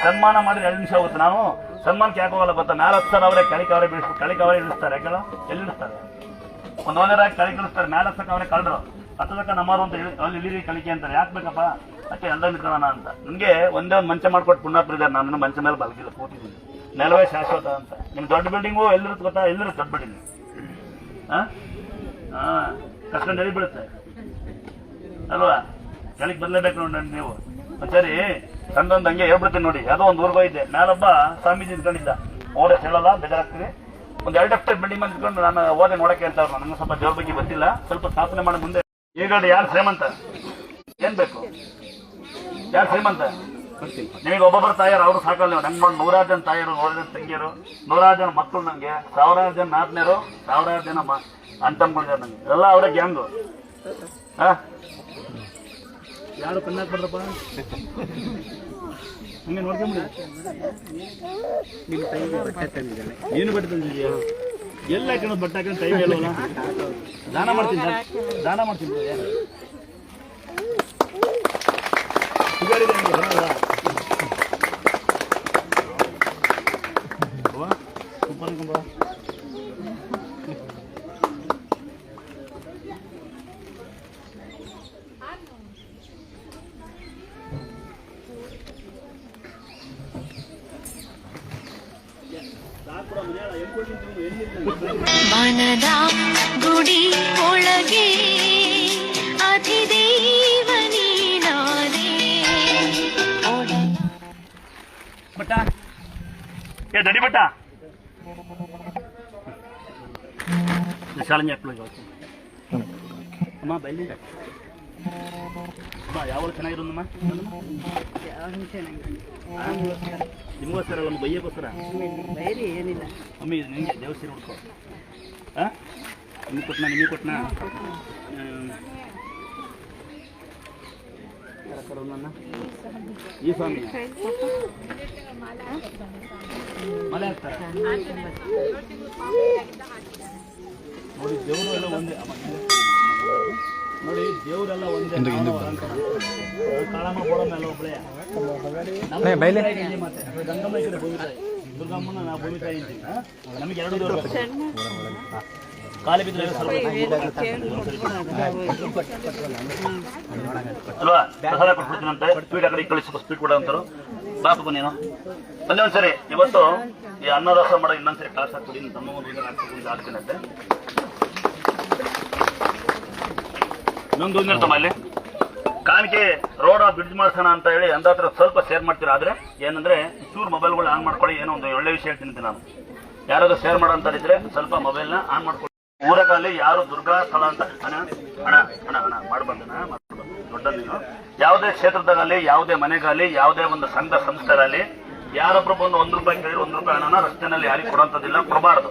ಸನ್ಮಾನ ಮಾಡಿದ್ರೆ ಎರಡು ನಿಮಿಷ ಹೋಗುತ್ತೆ ನಾವು ಸನ್ಮಾನಕ್ಕೆ ಯಾಕೆ ಹೋಗಲ್ಲ ನಾಲ್ಕು ಮ್ಯಾಲ ಹತ್ತಾರ ಅವರೇ ಕಳಿಕೆ ಅವರೇ ಬೀಳಿಸ್ತಾರೆ ಕಳಿಕ ಅವರೇ ಇಳಿಸ್ತಾರೆ ಯಾಕೆ ಹೇಳು? ಎಲ್ಲಿ ಇಳಿಸ್ತಾರೆ? ಒಂದು ಓನರ್ ಆಗಿ ಕಳಿ ಇಳಿಸ್ತಾರೆ ಮ್ಯಾಲ ಹತ್ತಕ್ಕೆ ಅವರೇ ಕಳ್ರು. ಹತ್ತದಕ್ಕ ನಮ್ಮರು ಅಂತ ಅಲ್ಲಿ ಇಳಿರಿ ಕಳಿಕೆ ಅಂತಾರೆ ಯಾಕೆ ಬೇಕಪ್ಪ ಅಷ್ಟೇ ಎಲ್ಲ ನಿಂತ್ಕೊಳ್ಳೋಣ ಅಂತ. ನನಗೆ ಒಂದೇ ಒಂದು ಮಂಚ ಮಾಡ್ಕೊಟ್ಟು ಇದ್ದಾರೆ ನಾನು ಮಂಚ ಮೇಲೆ ಬಲಗಿಲ್ಲ, ಕೂತಿದ್ದೀನಿ. ನೆಲವೇ ಶಾಶ್ವತ ಅಂತ. ನಿಮ್ಮ ದೊಡ್ಡ ಬಿಲ್ಡಿಂಗು ಎಲ್ಲಿರುತ್ತೆ ಗೊತ್ತಾ? ಎಲ್ಲರೂ ದೊಡ್ಡ ಬಿಲ್ಡಿಂಗ್ ಕಷ್ಟ ನೆಲೆ ಬೀಳುತ್ತೆ. ಅಲ್ವಾ? ಕೆಳಗೆ ಬರ್ಲೇಬೇಕು ನೋಡಿ ನೀವು. ಸರಿ ತಂದೊಂದು ಹಂಗೆ ಹೇಳ್ಬಿಡ್ತೀನಿ ನೋಡಿ. ಯಾವುದೋ ಒಂದು ಊರ್ಗೋ ಹೋಗಿದ್ದೆ ನಾನೊಬ್ಬ ಸ್ವಾಮೀಜಿ ನಿಂತ್ಕೊಂಡಿದ್ದ ಓಡೆ ಹೇಳಲ್ಲ ಬೇಜಾರಾಗ್ತೀನಿ ಒಂದು ಎರಡು ಅಷ್ಟೇ ಬಿಲ್ಡಿಂಗ್ ಬಂದು ಇಟ್ಕೊಂಡು ನಾನು ಓದೆ ನೋಡಕ್ಕೆ ಅಂತ ಅವ್ರು ನನಗೆ ಸ್ವಲ್ಪ ದೇವ್ರ ಬಗ್ಗೆ ಗೊತ್ತಿಲ್ಲ. ಸ್ವಲ್ಪ ಸ್ಥಾಪನೆ ಮಾಡಿ ಮುಂದೆ. ಈಗ ಯಾರು ಶ್ರೀಮಂತ? ಏನ್ ಬೇಕು? ಯಾರು ಶ್ರೀಮಂತ? ನಿಮಗೆ ಒಬ್ಬೊಬ್ಬರು ತಾಯಿಯರು, ಅವರು ಸಾಕಲ್ಲ ನೀವು ನಂಗೆ ಮಾಡಿ ನೂರಾರು ಜನ ತಾಯಿಯರು, ನೂರಾರು ಜನ ತಂಗಿಯರು, ನೂರಾರು ಜನ ಮಕ್ಕಳು ನಂಗೆ, ಸಾವಿರಾರು ಜನ ನಾದ್ನೇರು ಸಾವಿರಾರು ಜನ ಮ ಜನ ನಂಗೆ. ಎಲ್ಲ ಅವರ ಗ್ಯಾಂಗು. ಯಾರು ಕಣ್ಣಾಕ್ಬಾರ್ದಪ್ಪ ಹಂಗೆ ನೋಡ್ಕೊಂಬಿಡಿ. ಏನು ಬಟ್ಟೆ ತಂದಿದ್ಯಾ ಎಲ್ಲ ಕಣ್ಣು ಬಟ್ಟೆ ಹಾಕೊಂಡು ಟೈಮ್ ಹೇಳೋಲ್ಲ ದಾನ ಮಾಡ್ತೀನಿ, ದಾನ- ಮಾಡ್ತೀನಿ. ಸುಗಾರಿದೆ ನಿಮ್ಗೆ ಬರಲ್ಲ. ಸೂಪರ್ ಅನ್ಕೊಂಬ. ಸಾಕ್ಬಿಡ ಮನೆಯಲ್ಲ, ಎಲ್ಲಿ ಕೊಡ್ತೀನಿ ನೀವು? ಎಲ್ಲಿರ್ತೀನಿ? ಮನದ ಗುಡಿ ಒಳಗೆ ಅಧಿದೇವ ನೀನಾದೆ ಒಡ ಬಟ್ಟ ಏ ದಡಿ ಬಟ್ಟ ಶಾಲೆಂಜಿ ಹಾಕ್ಳು ಇವತ್ತು ಅಮ್ಮ ಬೈಲಿ. ಅಮ್ಮ ಯಾವಾಗ ಚೆನ್ನಾಗಿರೋದಮ್ಮ ನಿಮಗೋಸ್ಕರ ಒಂದು ಬೈಯಕ್ಕೋಸ್ಕರ? ಬೈರಿ ಏನಿಲ್ಲ ಅಮ್ಮಿ ಇದು ನಿಮಗೆ ದೇವಸ್ಥಾನ ಹುಡ್ಕೋ ಹಾಂ ನಿಮಗೆ ಕೊಟ್ಟನ ನಿಮಗೆ ಕೊಟ್ಟನ ನನ್ನ ಈ ಸ್ವಾಮಿ. ಮಲೆ ಹಾಕ್ತಾರೆ. ನೋಡಿ ದೇವರು ಎಲ್ಲ ಒಂದೇ ಅಮ್ಮ, ನೋಡಿ ದೇವರೆಲ್ಲ ಒಂದೇ. ಕಾಳಮ್ಮ ಬೋಡಮ್ಮೆಲ್ಲ ಒಬ್ಬಳೇ. ಗಂಗಮ್ಮ ಈ ಕಡೆ ದುರ್ಗಮ್ಮನ ನಾವು ಅಂತೀವಿ? ನಮಗೆ ಎರಡು ದೇವರು ಕಾಲಿ ಬಿದ್ದರೆ ಸ್ವಲ್ಪ ಅಲ್ವಾ ಪ್ರಸಾದ ಕೊಟ್ಬಿಡ್ತೀನಂತೆ ಸ್ವೀಟ್ ಆ ಕಡೆ ಕಳಿಸಿ ಸ್ವೀಟ್ ಕೂಡ ಅಂತಾರು ಬಾಪು ನೀನು ಒಂದೇ ಒಂದ್ಸರಿ ಇವತ್ತು ಈ ಅನ್ನದಾಸ ಮಾಡೋ ಇನ್ನೊಂದ್ಸರಿ ಕ್ಲಾಸ್ ಹಾಕ್ಬಿಡಿ ತಮ್ಮ ಒಂದು ಹಾಕ್ತೀನಂತೆ ಇನ್ನೊಂದು ತಮ್ಮ ಅಲ್ಲಿ. ಕಾಣಿಕೆ ರೋಡ ಬ್ರಿಡ್ಜ್ ಮಾಡ್ಸೋಣ ಅಂತ ಹೇಳಿ ಅಂದ ಸ್ವಲ್ಪ ಶೇರ್ ಮಾಡ್ತೀರಾ? ಆದ್ರೆ ಏನಂದ್ರೆ ಚೂರು ಮೊಬೈಲ್ಗಳು ಆನ್ ಮಾಡ್ಕೊಳ್ಳಿ, ಏನೋ ಒಂದು ಒಳ್ಳೆ ವಿಷಯ ಹೇಳ್ತೀನಿ ನಾನು. ಯಾರಾದ್ರೂ ಶೇರ್ ಮಾಡೋ ಅಂತ ಇದ್ರೆ ಸ್ವಲ್ಪ ಮೊಬೈಲ್ನ ಆನ್ ಮಾಡ್ಕೊಳ್ಳಿ. ಊರಗಳಲ್ಲಿ ಯಾರು ದುರ್ಗಾ ಸ್ಥಳ ಅಂತ ಹಣ ಹಣ ಹಣ ಹಣ ಮಾಡ್ಬಂದನ ದೊಡ್ಡ ಯಾವುದೇ ಕ್ಷೇತ್ರದಾಗಲಿ, ಯಾವುದೇ ಮನೆಗಾಲಿ ಯಾವುದೇ ಒಂದು ಸಂಘ ಸಂಸ್ಥೆಗಳಲ್ಲಿ ಯಾರೊಬ್ರು ಬಂದು ಒಂದ್ ರೂಪಾಯಿ ಕೇಳಿ ಒಂದ್ ರೂಪಾಯಿ ಹಣನ ರಸ್ತೆನಲ್ಲಿ ಯಾರಿಗೆ ಕೊಡುವಂಥದ್ದಿಲ್ಲ, ಕೊಡಬಾರ್ದು.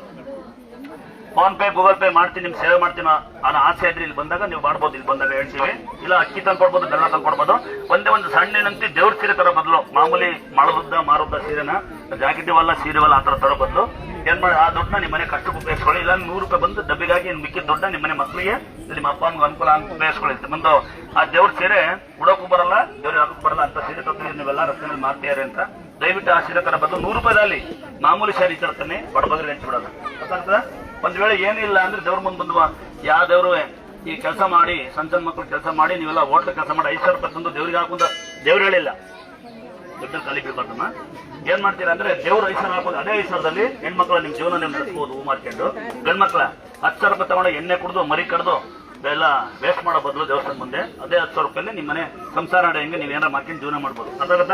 ಫೋನ್ ಪೇ ಗೂಗಲ್ ಪೇ ಮಾಡ್ತೀನಿ ನಿಮ್ ಸೇವೆ ಮಾಡ್ತೀನಿ ಅನ್ನೋ ಆಸೆ ಇದ್ರೆ ಇಲ್ಲಿ ಬಂದಾಗ ನೀವು ಮಾಡ್ಬೋದು, ಇಲ್ಲಿ ಬಂದಾಗ ಹೇಳ್ತೀವಿ. ಇಲ್ಲ, ಅಕ್ಕಿ ತಂದು ಕೊಡ್ಬೋದು ಬೆಲ್ಲ ತಂದು ಕೊಡ್ಬೋದು ಒಂದೇ ಒಂದು ಸಣ್ಣಿನಂತೆ ದೇವ್ರ ಸೀರೆ ತರ ಬದಲು ಮಾಮೂಲಿ ಮಾಡಬುದ್ದ ಮಾರುದ್ದ ಸೀರೆನ, ಜಾಕೆಟಿವಲ್ಲ, ಸೀರೆವಲ್ಲ ಆ ತರ ತರ ಬದಲು ಏನ್ ಮಾಡಿ ಆ ದುಡ್ಡನ್ನ ನಿಮ್ಮ ಮನೆ ಕಷ್ಟಕ್ಕೆ ಉಪಯೋಗಿಸ್ಕೊಳ್ಳಿ, ಇಲ್ಲ ನೂರು ರೂಪಾಯಿ ಬಂದು ಡಬ್ಬಿಗಾಗಿ ಮಿಕ್ಕಿದ ದುಡ್ಡ ನಿಮ್ಮ ಮನೆ ಮಕ್ಕಳಿಗೆ ನಿಮ್ಮ ಅಪ್ಪ ಅಮ್ಮಗೆ ಅನುಕೂಲ ಅಂತ ಉಪಯೋಗಿಸ್ಕೊಳ್ಳಿ. ಬಂದು ಆ ದೇವ್ರ ಸೀರೆ ಉಡೋಕ್ಕೂ ಬರಲ್ಲ ದೇವ್ರಿಗೆ ಹಾಕಕ್ ಬರಲ್ಲ, ಅಂತ ಸೀರೆ ತಂದು ನೀವೆಲ್ಲ ರಸ್ತೆಯಲ್ಲಿ ಮಾಡ್ತೀಯಾರೆ ಅಂತ ದಯವಿಟ್ಟು ಆ ಬಂದು ನೂರು ರೂಪಾಯಿ ನೂರು ರೂಪಾಯಿದಲ್ಲಿ ಮಾಮೂಲಿ ಶಾರಿ ತರ್ತಾನೆ ಬಡಬದ್ರೆ ಹಂಚ್ಬಿಡೋದು ಗೊತ್ತಾಗ್ತದ? ಒಂದ್ ವೇಳೆ ಏನಿಲ್ಲ ಅಂದ್ರೆ ದೇವ್ರ ಮುಂದೆ ಬಂದು ಯಾವ ದೇವ್ರು, ಈ ಕೆಲಸ ಮಾಡಿ ಸಣ್ಣ ಸಣ್ಣ ಮಕ್ಕಳು ಕೆಲಸ ಮಾಡಿ, ನೀವೆಲ್ಲ ಓಟ್ಲ ಕೆಲಸ ಮಾಡಿ ಐದು ಸಾವಿರ ರೂಪಾಯಿ ತಂದು ದೇವ್ರಿಗೆ ಹಾಕುಂತ ದೇವ್ರು ಹೇಳಿಲ್ಲ. ದೊಡ್ಡ ಕಲಿ ಬೀಳ್ಬಾರ್ದಮ್ಮ. ಏನ್ ಮಾಡ್ತೀರಾ ಅಂದ್ರೆ ದೇವ್ರ ಐದು ಸಾವಿರ ಹಾಕೋದು, ಅದೇ ಐದು ಸಾವಿರದಲ್ಲಿ ಹೆಣ್ಮಕ್ಳ ನಿಮ್ ಜೀವನ ನಿಮ್ ನಡೆಸ್ಬೋದು ಹೂ ಮಾರ್ಕೆಂಡು. ಗಂಡ್ ಮಕ್ಳ ಹತ್ತು ಸಾವಿರ ರೂಪಾಯಿ ತಗೊಂಡು ಎಣ್ಣೆ ಕುಡಿದು, ಮರಿ ಕಡ್ದು ಎಲ್ಲ ವೇಸ್ಟ್ ಮಾಡೋ ಬದಲು ದೇವಸ್ಥಾನ ಮುಂದೆ. ಅದೇ ಹತ್ತು ಸಾವಿರ ರೂಪಾಯಿ ನಿಮ್ಮ ಮನೆ ಸಂಸಾರ ನಡೆಯಂಗೆ ನೀವು ಏನಾರ ಮಾಡ್ಕೊಂಡು ಜೀವನ ಮಾಡ್ಬೋದು. ಅರ್ಥ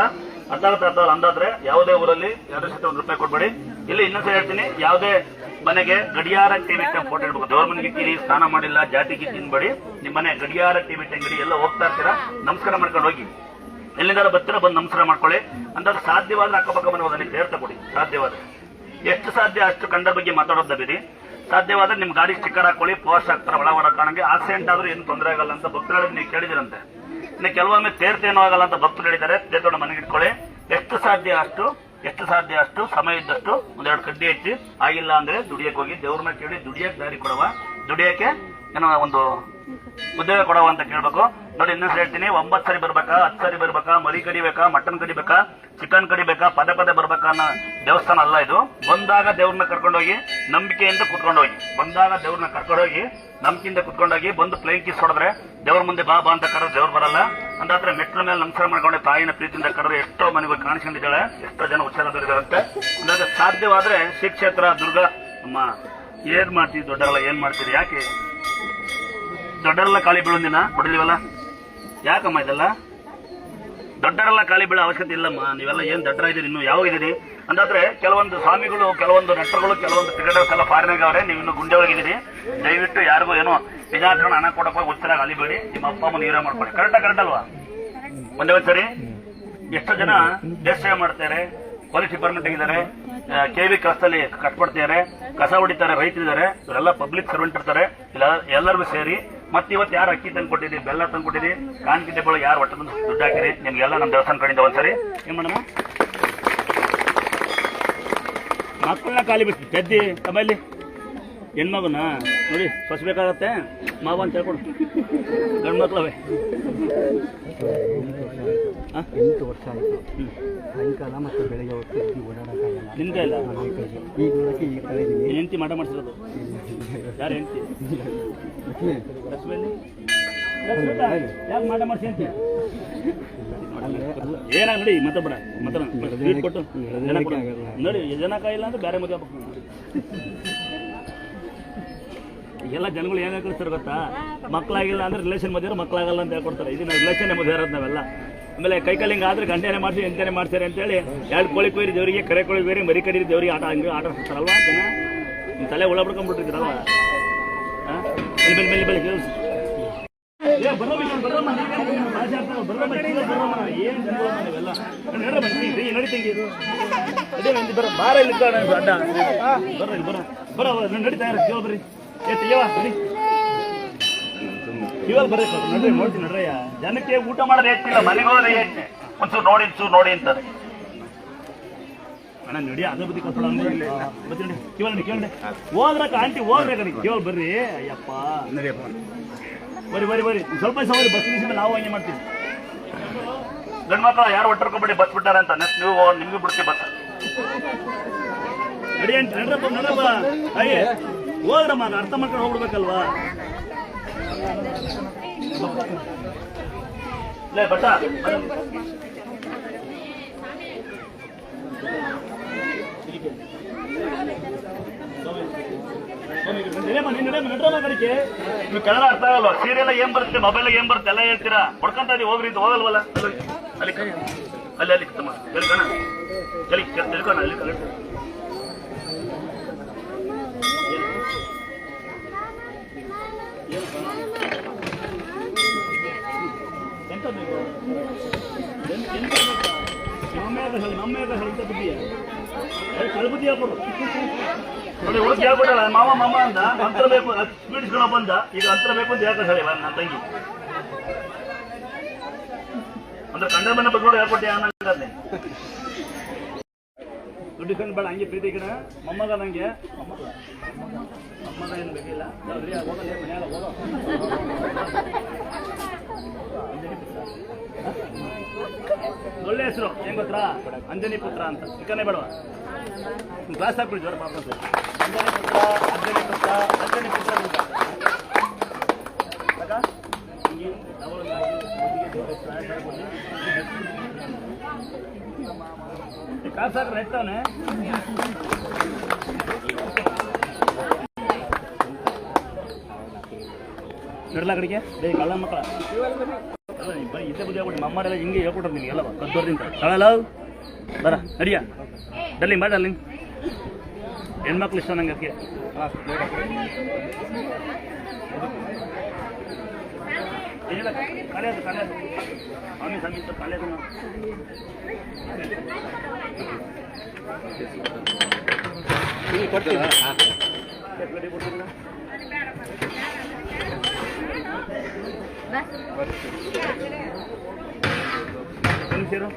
ಅರ್ಥಾಗತ್ತ ಅರ್ಥ ಅಂದಾದ್ರೆ ಯಾವುದೇ ಊರಲ್ಲಿ ಎರಡು ಸತಿ ಒಂದು ರೂಪಾಯಿ ಕೊಡ್ಬೇಡಿ. ಇಲ್ಲಿ ಇನ್ನೊಂದ್ಸರಿ ಹೇಳ್ತೀನಿ, ಯಾವುದೇ ಮನೆಗೆ ಗಡಿಯಾರ ಟಿವಿ ಫೋಟೋ ಇಡ್ಬೇಕು. ದೇವ್ರ ಮನೆಗೆ ಕಿರಿ ಸ್ನಾನ ಮಾಡಿಲ್ಲ, ಜಾತಿಗೆ ತಿನ್ಬೇಡಿ. ನಿಮ್ಮ ಮನೆ ಗಡಿಯಾರ ಟಿವಿ ಅಂಗಡಿ ಎಲ್ಲ ಹೋಗ್ತಾ ಇರ್ತೀರಾ? ನಮಸ್ಕಾರ ಮಾಡ್ಕೊಂಡು ಹೋಗಿ. ಎಲ್ಲಿಂದಾರ ಬರ್ತೀರಾ, ಬಂದು ನಮಸ್ಕಾರ ಮಾಡ್ಕೊಳ್ಳಿ. ಅಂದಾಗ ಸಾಧ್ಯವಾದ್ರೆ ಅಕ್ಕಪಕ್ಕ ಮನೆ ಹೋದಲ್ಲಿ ಸೇರ್ತಾ ಕೊಡಿ. ಸಾಧ್ಯವಾದ್ರೆ. ಎಷ್ಟು ಸಾಧ್ಯ ಅಷ್ಟು ಕಂಡ ಬಗ್ಗೆ ಮಾತಾಡೋದ ಬಿಡಿ ಸಾಧ್ಯವಾದ್ರೆ ನಿಮ್ ಗಾಡಿ ಸ್ಟಿಕ್ಕರ್ ಹಾಕೊಳ್ಳಿ ಪೋಸ್ಟ್ ಹಾಕ್ತಾರೆ ಒಳ ಹೊರ ಕಾಣಂಗೆ. ಆಕ್ಸಿಡೆಂಟ್ ಆದ್ರೂ ಏನು ತೊಂದರೆ ಆಗಲ್ಲ ಅಂತ ಭಕ್ತರು ನೀವು ಕೇಳಿದಿರಂತೆ ಇನ್ನು ಕೆಲವೊಮ್ಮೆ ತೇರ್ತೇನೋ ಆಗಲ್ಲ ಅಂತ ಭಕ್ತರು ಹೇಳಿದ್ದಾರೆ. ತೇರ್ಕೊಂಡು ಮನೆಗೆ ಇಟ್ಕೊಳ್ಳಿ. ಎಷ್ಟು ಸಾಧ್ಯ ಅಷ್ಟು, ಎಷ್ಟು ಸಾಧ್ಯ ಅಷ್ಟು, ಸಮಯ ಇದ್ದಷ್ಟು ಒಂದೆರಡು ಕಡ್ಡಿ ಹೆಚ್ಚಿ ಆಗಿಲ್ಲ ಅಂದ್ರೆ ದುಡಿಯಕ್ಕೆ ಹೋಗಿ. ದೇವ್ರನ್ನ ಕೇಳಿ, ದುಡಿಯಕ್ಕೆ ದಾರಿ ಕೊಡವ. ದುಡಿಯಕ್ಕೆ ಏನೋ ಒಂದು ಉದ್ಯೋಗ ಕೊಡವ ಅಂತ ಕೇಳ್ಬೇಕು. ನೋಡಿ ಇನ್ನೊಂದು ಹೇಳ್ತೀನಿ, ಒಂಬತ್ತು ಸರಿ ಬರ್ಬೇಕಾ, ಹತ್ತು ಸರಿ ಬರ್ಬೇಕಾ, ಮರಿ ಕಡಿಬೇಕಾ, ಮಟನ್ ಕಡಿಬೇಕಾ ಚಿಕನ್ ಕಡಿಬೇಕಾ, ಪದೇ ಪದೇ ಬರ್ಬೇಕಾ ಅನ್ನೋ ದೇವಸ್ಥಾನ ಅಲ್ಲ ಇದು. ಬಂದಾಗ ದೇವ್ರನ್ನ ಕರ್ಕೊಂಡೋಗಿ, ನಂಬಿಕೆಯಿಂದ ಕುತ್ಕೊಂಡೋಗಿ, ಬಂದಾಗ ದೇವ್ರನ್ನ ಕರ್ಕೊಂಡೋಗಿ, ನಂಬಿಕೆಯಿಂದ ಕುತ್ಕೊಂಡೋಗಿ, ಬಂದು ಪ್ಲೇನ್ ಕಿಸ್ ಹೊಡೆದ್ರೆ ದೇವ್ರ ಮುಂದೆ ಬಾ ಬಾ ಅಂತ ಕರೆದ್ರೆ ದೇವ್ರು ಬರಲ್ಲ. ಅಂದ್ರೆ ಮೆಟ್ಲ ಮೇಲೆ ನಮಸ್ಕಾರ ಮಾಡ್ಕೊಂಡು ತಾಯಿನ ಪ್ರೀತಿಯಿಂದ ಕರೆದ್ರೆ ಎಷ್ಟೋ ಮನೆಗೆ ಕಾಣಿಸ್ಕೊಂಡಿದ್ದಾಳೆ, ಎಷ್ಟೋ ಜನ ಹುಷಾರಾದವರಿದ್ದಾರಂತೆ ಅಂದ್ರೆ ಸಾಧ್ಯವಾದ್ರೆ ಶ್ರೀ ಕ್ಷೇತ್ರ ದುರ್ಗಾ, ಅಮ್ಮ, ಏನ್ ಮಾಡ್ತೀವಿ ದೊಡ್ಡರಲ್ಲ ಏನ್ ಮಾಡ್ತೀರಿ, ಯಾಕೆ? ದೊಡ್ಡಲ್ಲ ಕಾಳಿ ಬೀಳೋದಿನ ಕೊಡಲಿವಲ್ಲ ಯಾಕಮ್ಮ ಇದೆಲ್ಲ? ದೊಡ್ಡರೆಲ್ಲ ಖಾಲಿ ಬೀಳೋ ಅವಶ್ಯಕತೆ ಇಲ್ಲಮ್ಮ. ನೀವೆಲ್ಲ ಏನು ದೊಡ್ಡರ ಇದ್ದೀರಿ? ಇನ್ನು ಯಾವಾಗ ಇದೀರಿ ಅಂದಾದ್ರೆ ಕೆಲವೊಂದು ಸ್ವಾಮಿಗಳು, ಕೆಲವೊಂದು ನಟರುಗಳು, ಕೆಲವೊಂದು ಕ್ರಿಕೆಟರ್ಸ್ ಎಲ್ಲ ಫಾರಿನಾಗ ಅವರೇ, ನೀವು ಇನ್ನು ಗುಂಡೆ ಒಳಗಿದ್ದೀರಿ ದಯವಿಟ್ಟು ಯಾರಿಗೂ ಏನೋ ವಿನಾಕಾರಣ ಹಣ ಕೊಡಪ್ಪ ಗೊತ್ತಿರ ಅಲಿಬೇಡಿ. ನಿಮ್ಮ ಅಪ್ಪ, ಅಮ್ಮ ನೀವೇ ಮಾಡ್ಕೊಳ್ಳಿ. ಕರೆಕ್ಟಾ ಕರೆಕ್ಟ್ ಅಲ್ವಾ? ಒಂದೇ ಸರಿ? ಎಷ್ಟು ಜನ ದೇಶ ಮಾಡ್ತಾರೆ ಪೊಲೀಸ್ ಡಿಪಾರ್ಟ್ಮೆಂಟ್ ಇದ್ದಾರೆ ಕೆ ವಿ ಕಸದಲ್ಲಿ ಕಟ್ಪಡ್ತಿದ್ದಾರೆ ಕಸ ಹೊಡಿತಾರೆ, ರೈತರಿದ್ದಾರೆ. ಇವರೆಲ್ಲ ಪಬ್ಲಿಕ್ ಸರ್ವೆಂಟ್ ಇರ್ತಾರೆ. ಇಲ್ಲ, ಎಲ್ಲರಿಗೂ ಸೇರಿ ಮತ್ತೆ ಇವತ್ತು ಯಾರು ಅಕ್ಕಿ ತಂದು ಕೊಟ್ಟಿದೆ? ಬೆಲ್ಲ ತಂದು ಕೊಟ್ಟಿದೆ? ಕಾಣಿಕೆ ಡಬ್ಬಗಳು ಯಾರು ಒಟ್ಟು ಬಂದು ದುಡ್ಡು ಹಾಕಿರಿ ನಿಮ್ಗೆಲ್ಲ ನಮ್ಮ ದೇವಸ್ಥಾನ ಕಡೆಯಿಂದ ಒಂದ್ಸರಿ. ಏನ್ ಮೇಡಮ್ ಮಕ್ಕಳನ್ನ ಖಾಲಿ ಬಿಟ್ಟು ಪೆದ್ದಿ ತಮ್ಮಲ್ಲಿ. ಹೆಣ್ಮಗುನ? ನೋಡಿ ಬೇಕಾಗತ್ತೆ? ಮಾವ ಅಂತ ಹೇಳ್ಕೊಡು. ಗಂಡು ಮಕ್ಳವೆ ಆ? ಎಂಟು ವರ್ಷ ಆಯಿತು. ಸಾಯಂಕಾಲ ಮತ್ತು ಬೆಳಗ್ಗೆ ಹೊತ್ತು ಎದ್ದು ಓಡಾಡೋಕ್ಕಾಗಲ್ಲ ನಿನ್ ಇಲ್ಲ ಈಗ ನೋಡೋಕ್ಕೆ ಈ ಕಡೆ ಇದ್ದೀನಿ ಹೆಂಡತಿ ಮಾಡ ಮಾಡ್ತಿರೋದು ಯಾರು ಹೆಂಡತಿ? ಲಕ್ಷ್ಮಿ. ಯಾಕೆ ಮಾಡ ಮಾಡಿಸಿ ಅಂತ ಏನಾಗ ನೋಡಿ ಮತ್ತೆ ಮಾತಾಡ ಸ್ವೀಟ್ ಕೊಟ್ಟು. ನೋಡಿ ಜನ ಕಾಯಿಲ್ಲ ಅಂದ್ರೆ ಬೇರೆ ಮದುವೆ ಎಲ್ಲ ಜನಗಳು ಏನ್ ಹೇಳ್ತಾರೆ ಗೊತ್ತಾ? ಮಕ್ಕಳಾಗಿಲ್ಲ ಅಂದ್ರೆ ರಿಲೇಷನ್ ಮದುವೆ ಮಕ್ಕಳಾಗಲ್ಲ ಅಂತ ಹೇಳ್ಕೊಡ್ತಾರೆ. ಇದು ರಿಲೇಷನ್ ಮದುವೆ ಇರೋದು ನಾವೆಲ್ಲ. ಆಮೇಲೆ ಕೈ ಹಿಂಗೆ ಆದ್ರೆ ಗಂಟೆನೆ ಮಾಡ್ಸಿ ಎಂಟನೇ ಮಾಡ್ತಾರೆ ಅಂತೇಳಿ ಎರಡು ಕೋಳಿ ಕೊಯ್ರಿ ದೇವರಿಗೆ ಕರೆ ಕೋಳಿ ಬೇರೆ ಮರಿ ಕಡಿ ದೇವರಿಗೆ ಆಟ ಹಂಗೆ ಆಟ ಆಡ್ತಾರಲ್ವಾ ಜನ? ತಲೆ ಒಳ? ಬನ್ನಿ ಬನ್ನಿ ಬನ್ನಿ ಬನ್ನಿ ಕೇಳಿಸಿ. ಬರೋ ಬಾರ ಬರೋ ಬರೋ ಬರೋ, ನಡೀತಾ ಇರ ಜೀವ ಇವಾಗ ನಡ್ರಿ ನೋಡ್ತೀನಿ ನಡ್ರಯ್ಯ ಜನಕ್ಕೆ ಊಟ ಮಾಡೋದು ಹೆಚ್ಚಿಲ್ಲ ಮನೆಗೆ ಹೋದ್ರೆ ಹೆಚ್ಚು ಒಂಚೂರು ನೋಡಿ ನೋಡಿ ಅಂತಾರೆ. ಅಣ್ಣ ನಡಿ ಅದೇ ಬದಿ ನಡಿ. ಕಿವಲ್ ನಡಿ ಹೋದ್ರಕ್ಕ ಆಂಟಿ ಹೋಗ್ರಕ ನೀವು ಕಿವಲ್ ಬರ್ರಿ. ಅಯ್ಯಪ್ಪ. ಬರಿ ಬರಿ ಬರಿ ಸ್ವಲ್ಪ ಸವರಿ ಬಸ್ ನಿಲ್ಸಿದ್ರೆ ನಾವು ಹಂಗೆ ಮಾಡ್ತೀವಿ. ಗಂಡು ಮಕ್ಕಳ ಯಾರು ಒಟ್ಟರ್ಕೊಬೇಡಿ ಬಸ್ ಬಿಟ್ಟಾರೆ ಅಂತ ನೆಕ್ಸ್ಟ್ ನೀವು ನಿಮ್ಗೆ ಬಿಡ್ತೀವಿ ಬಸ್. ನಡಿ ಅಂತ ನಡ್ರಪ್ಪ ನಡ್ರಪ್ಪ. ಹಾಗೆ. ಹೋದ್ರಮ್ಮ ಅದು ಅರ್ಥ ಮಾಡ್ಕೊಂಡು ಹೋಗ್ಬಿಡ್ಬೇಕಲ್ವಾ? ಬಟ್ಟ ನೀವು ಕನ್ನಡ ಅರ್ಥ ಆಗಲ್ವಾ? ಸೀರಿಯಲ್ ಏನ್ ಬರುತ್ತೆ? ಮೊಬೈಲ್ ಏನ್ ಬರುತ್ತೆ? ಎಲ್ಲ ಹೇಳ್ತೀರಾ? ಹೊಡ್ಕೊಂತ ಇದೀವಿ, ಹೋಗ್ರಿ ಇದು ಹೋಗಲ್ವಲ್ಲ? ಅಲ್ಲಿ ಅಲ್ಲಿ ಅಲ್ಲಿ ತಮ್ಮ. ಎಲ್ಲಿ ಕಣ ಎಲ್ಲಿ ತಿಳ್ಕೊಣ ಅಲ್ಲಿ ಕಣ ಎಂತ ಬೇಕು ಎಂತ ಎಂತ ಬೇಕಾ? ನಮ್ಮೇಗ ಹೇಳಿ ನಮ್ಮೇಗ ಹೇಳಿ ಎಂತ ಬುದ್ಧಿಯ ಕಳ್ಬುದ್ಧಿ ಹಾಕೊಡು ನೋಡಿ ಹೇಳ್ಬಿಡಲ್ಲ ಮಾಮ ಅಂದ ಅಂತರ ಬೇಕು ಬಂದ ಈಗ ಅಂತರ ಬೇಕು ಅಂತ ಹೇಳ್ತಾರೆ ಹೇಳಿ ನನ್ನ ತಂಗಿ ಅಂದ್ರೆ ಕಂಡ ಮನೆ ಬಗ್ಗೆ ಹೇಳ್ಕೊಟ್ಟೆ ಅನ್ನಂಗಲ್ಲಿ ದುಡ್ಡು ಇಸ್ಕೊಂಡು ಬೇಡ ಹಂಗೆ ಪ್ರೀತಿ ಕಣ ಮೊಮ್ಮಗ ನಂಗೆ ಮೊಮ್ಮಗ ಏನು ಬೇಕಿಲ್ಲ ಹೋಗಲ್ಲ ಮನೆಯಲ್ಲ ಹೋಗೋ ಒಳ್ಳೆ ಹೆಸರು. ಏನ್ ಗೊತ್ತಾ ಅಂಜನಿ ಪುತ್ರ ಅಂತ. ಚಿಕ್ಕನೇ ಬೇಡವ? ಕ್ಲಾಸ್ ಹಾಕ್ಬಿಡಿ ಜೋರ ಪಾಪ ಅಂಜನಿ ಪುತ್ರ ಅಂಜನಿ ಪುತ್ರ ಅಂಜನಿ ಪುತ್ರ ಅಂತ. ಕಾಸು ಹಾಕ್ರೆ ನೆಟ್ಟವನೆ? ನಡ್ಲಾ ಕಡೆಗೆ? ಬೇ ಕಳ್ಳ ಮಕ್ಕಳ. ಇದ್ದೇ ಬುದ್ಧಿ ಆಗ್ಬಿಟ್ಟು ಮಮ್ಮರೆಲ್ಲ ಹಿಂಗೆ ಹೇಳ್ಕೊಟ್ರು ನಿನಗೆ ಎಲ್ಲ ಕದ್ದೋರ್ದಿಂತ ಕಳಲ್ಲ ಬರ ನಡಿಯ ಡರ್ಲಿಂಗ್ ಬಾ ಡರ್ಲಿಂಗ್ ಹೆಣ್ಮಕ್ಳು ಇಷ್ಟ ನಂಗೆ ಅದಕ್ಕೆ ಏನಿಲ್ಲ ಕಲಿಯೋದು ಕಲಿಯೋದು ಸ್ವಾಮಿ ಸಮೀಪ ಕಲಿಯೋದು ನಾವು ಚಕ್ರಡಿ ಕೊಡ್ತೀರಾ? ಒಂದು ಸೇರು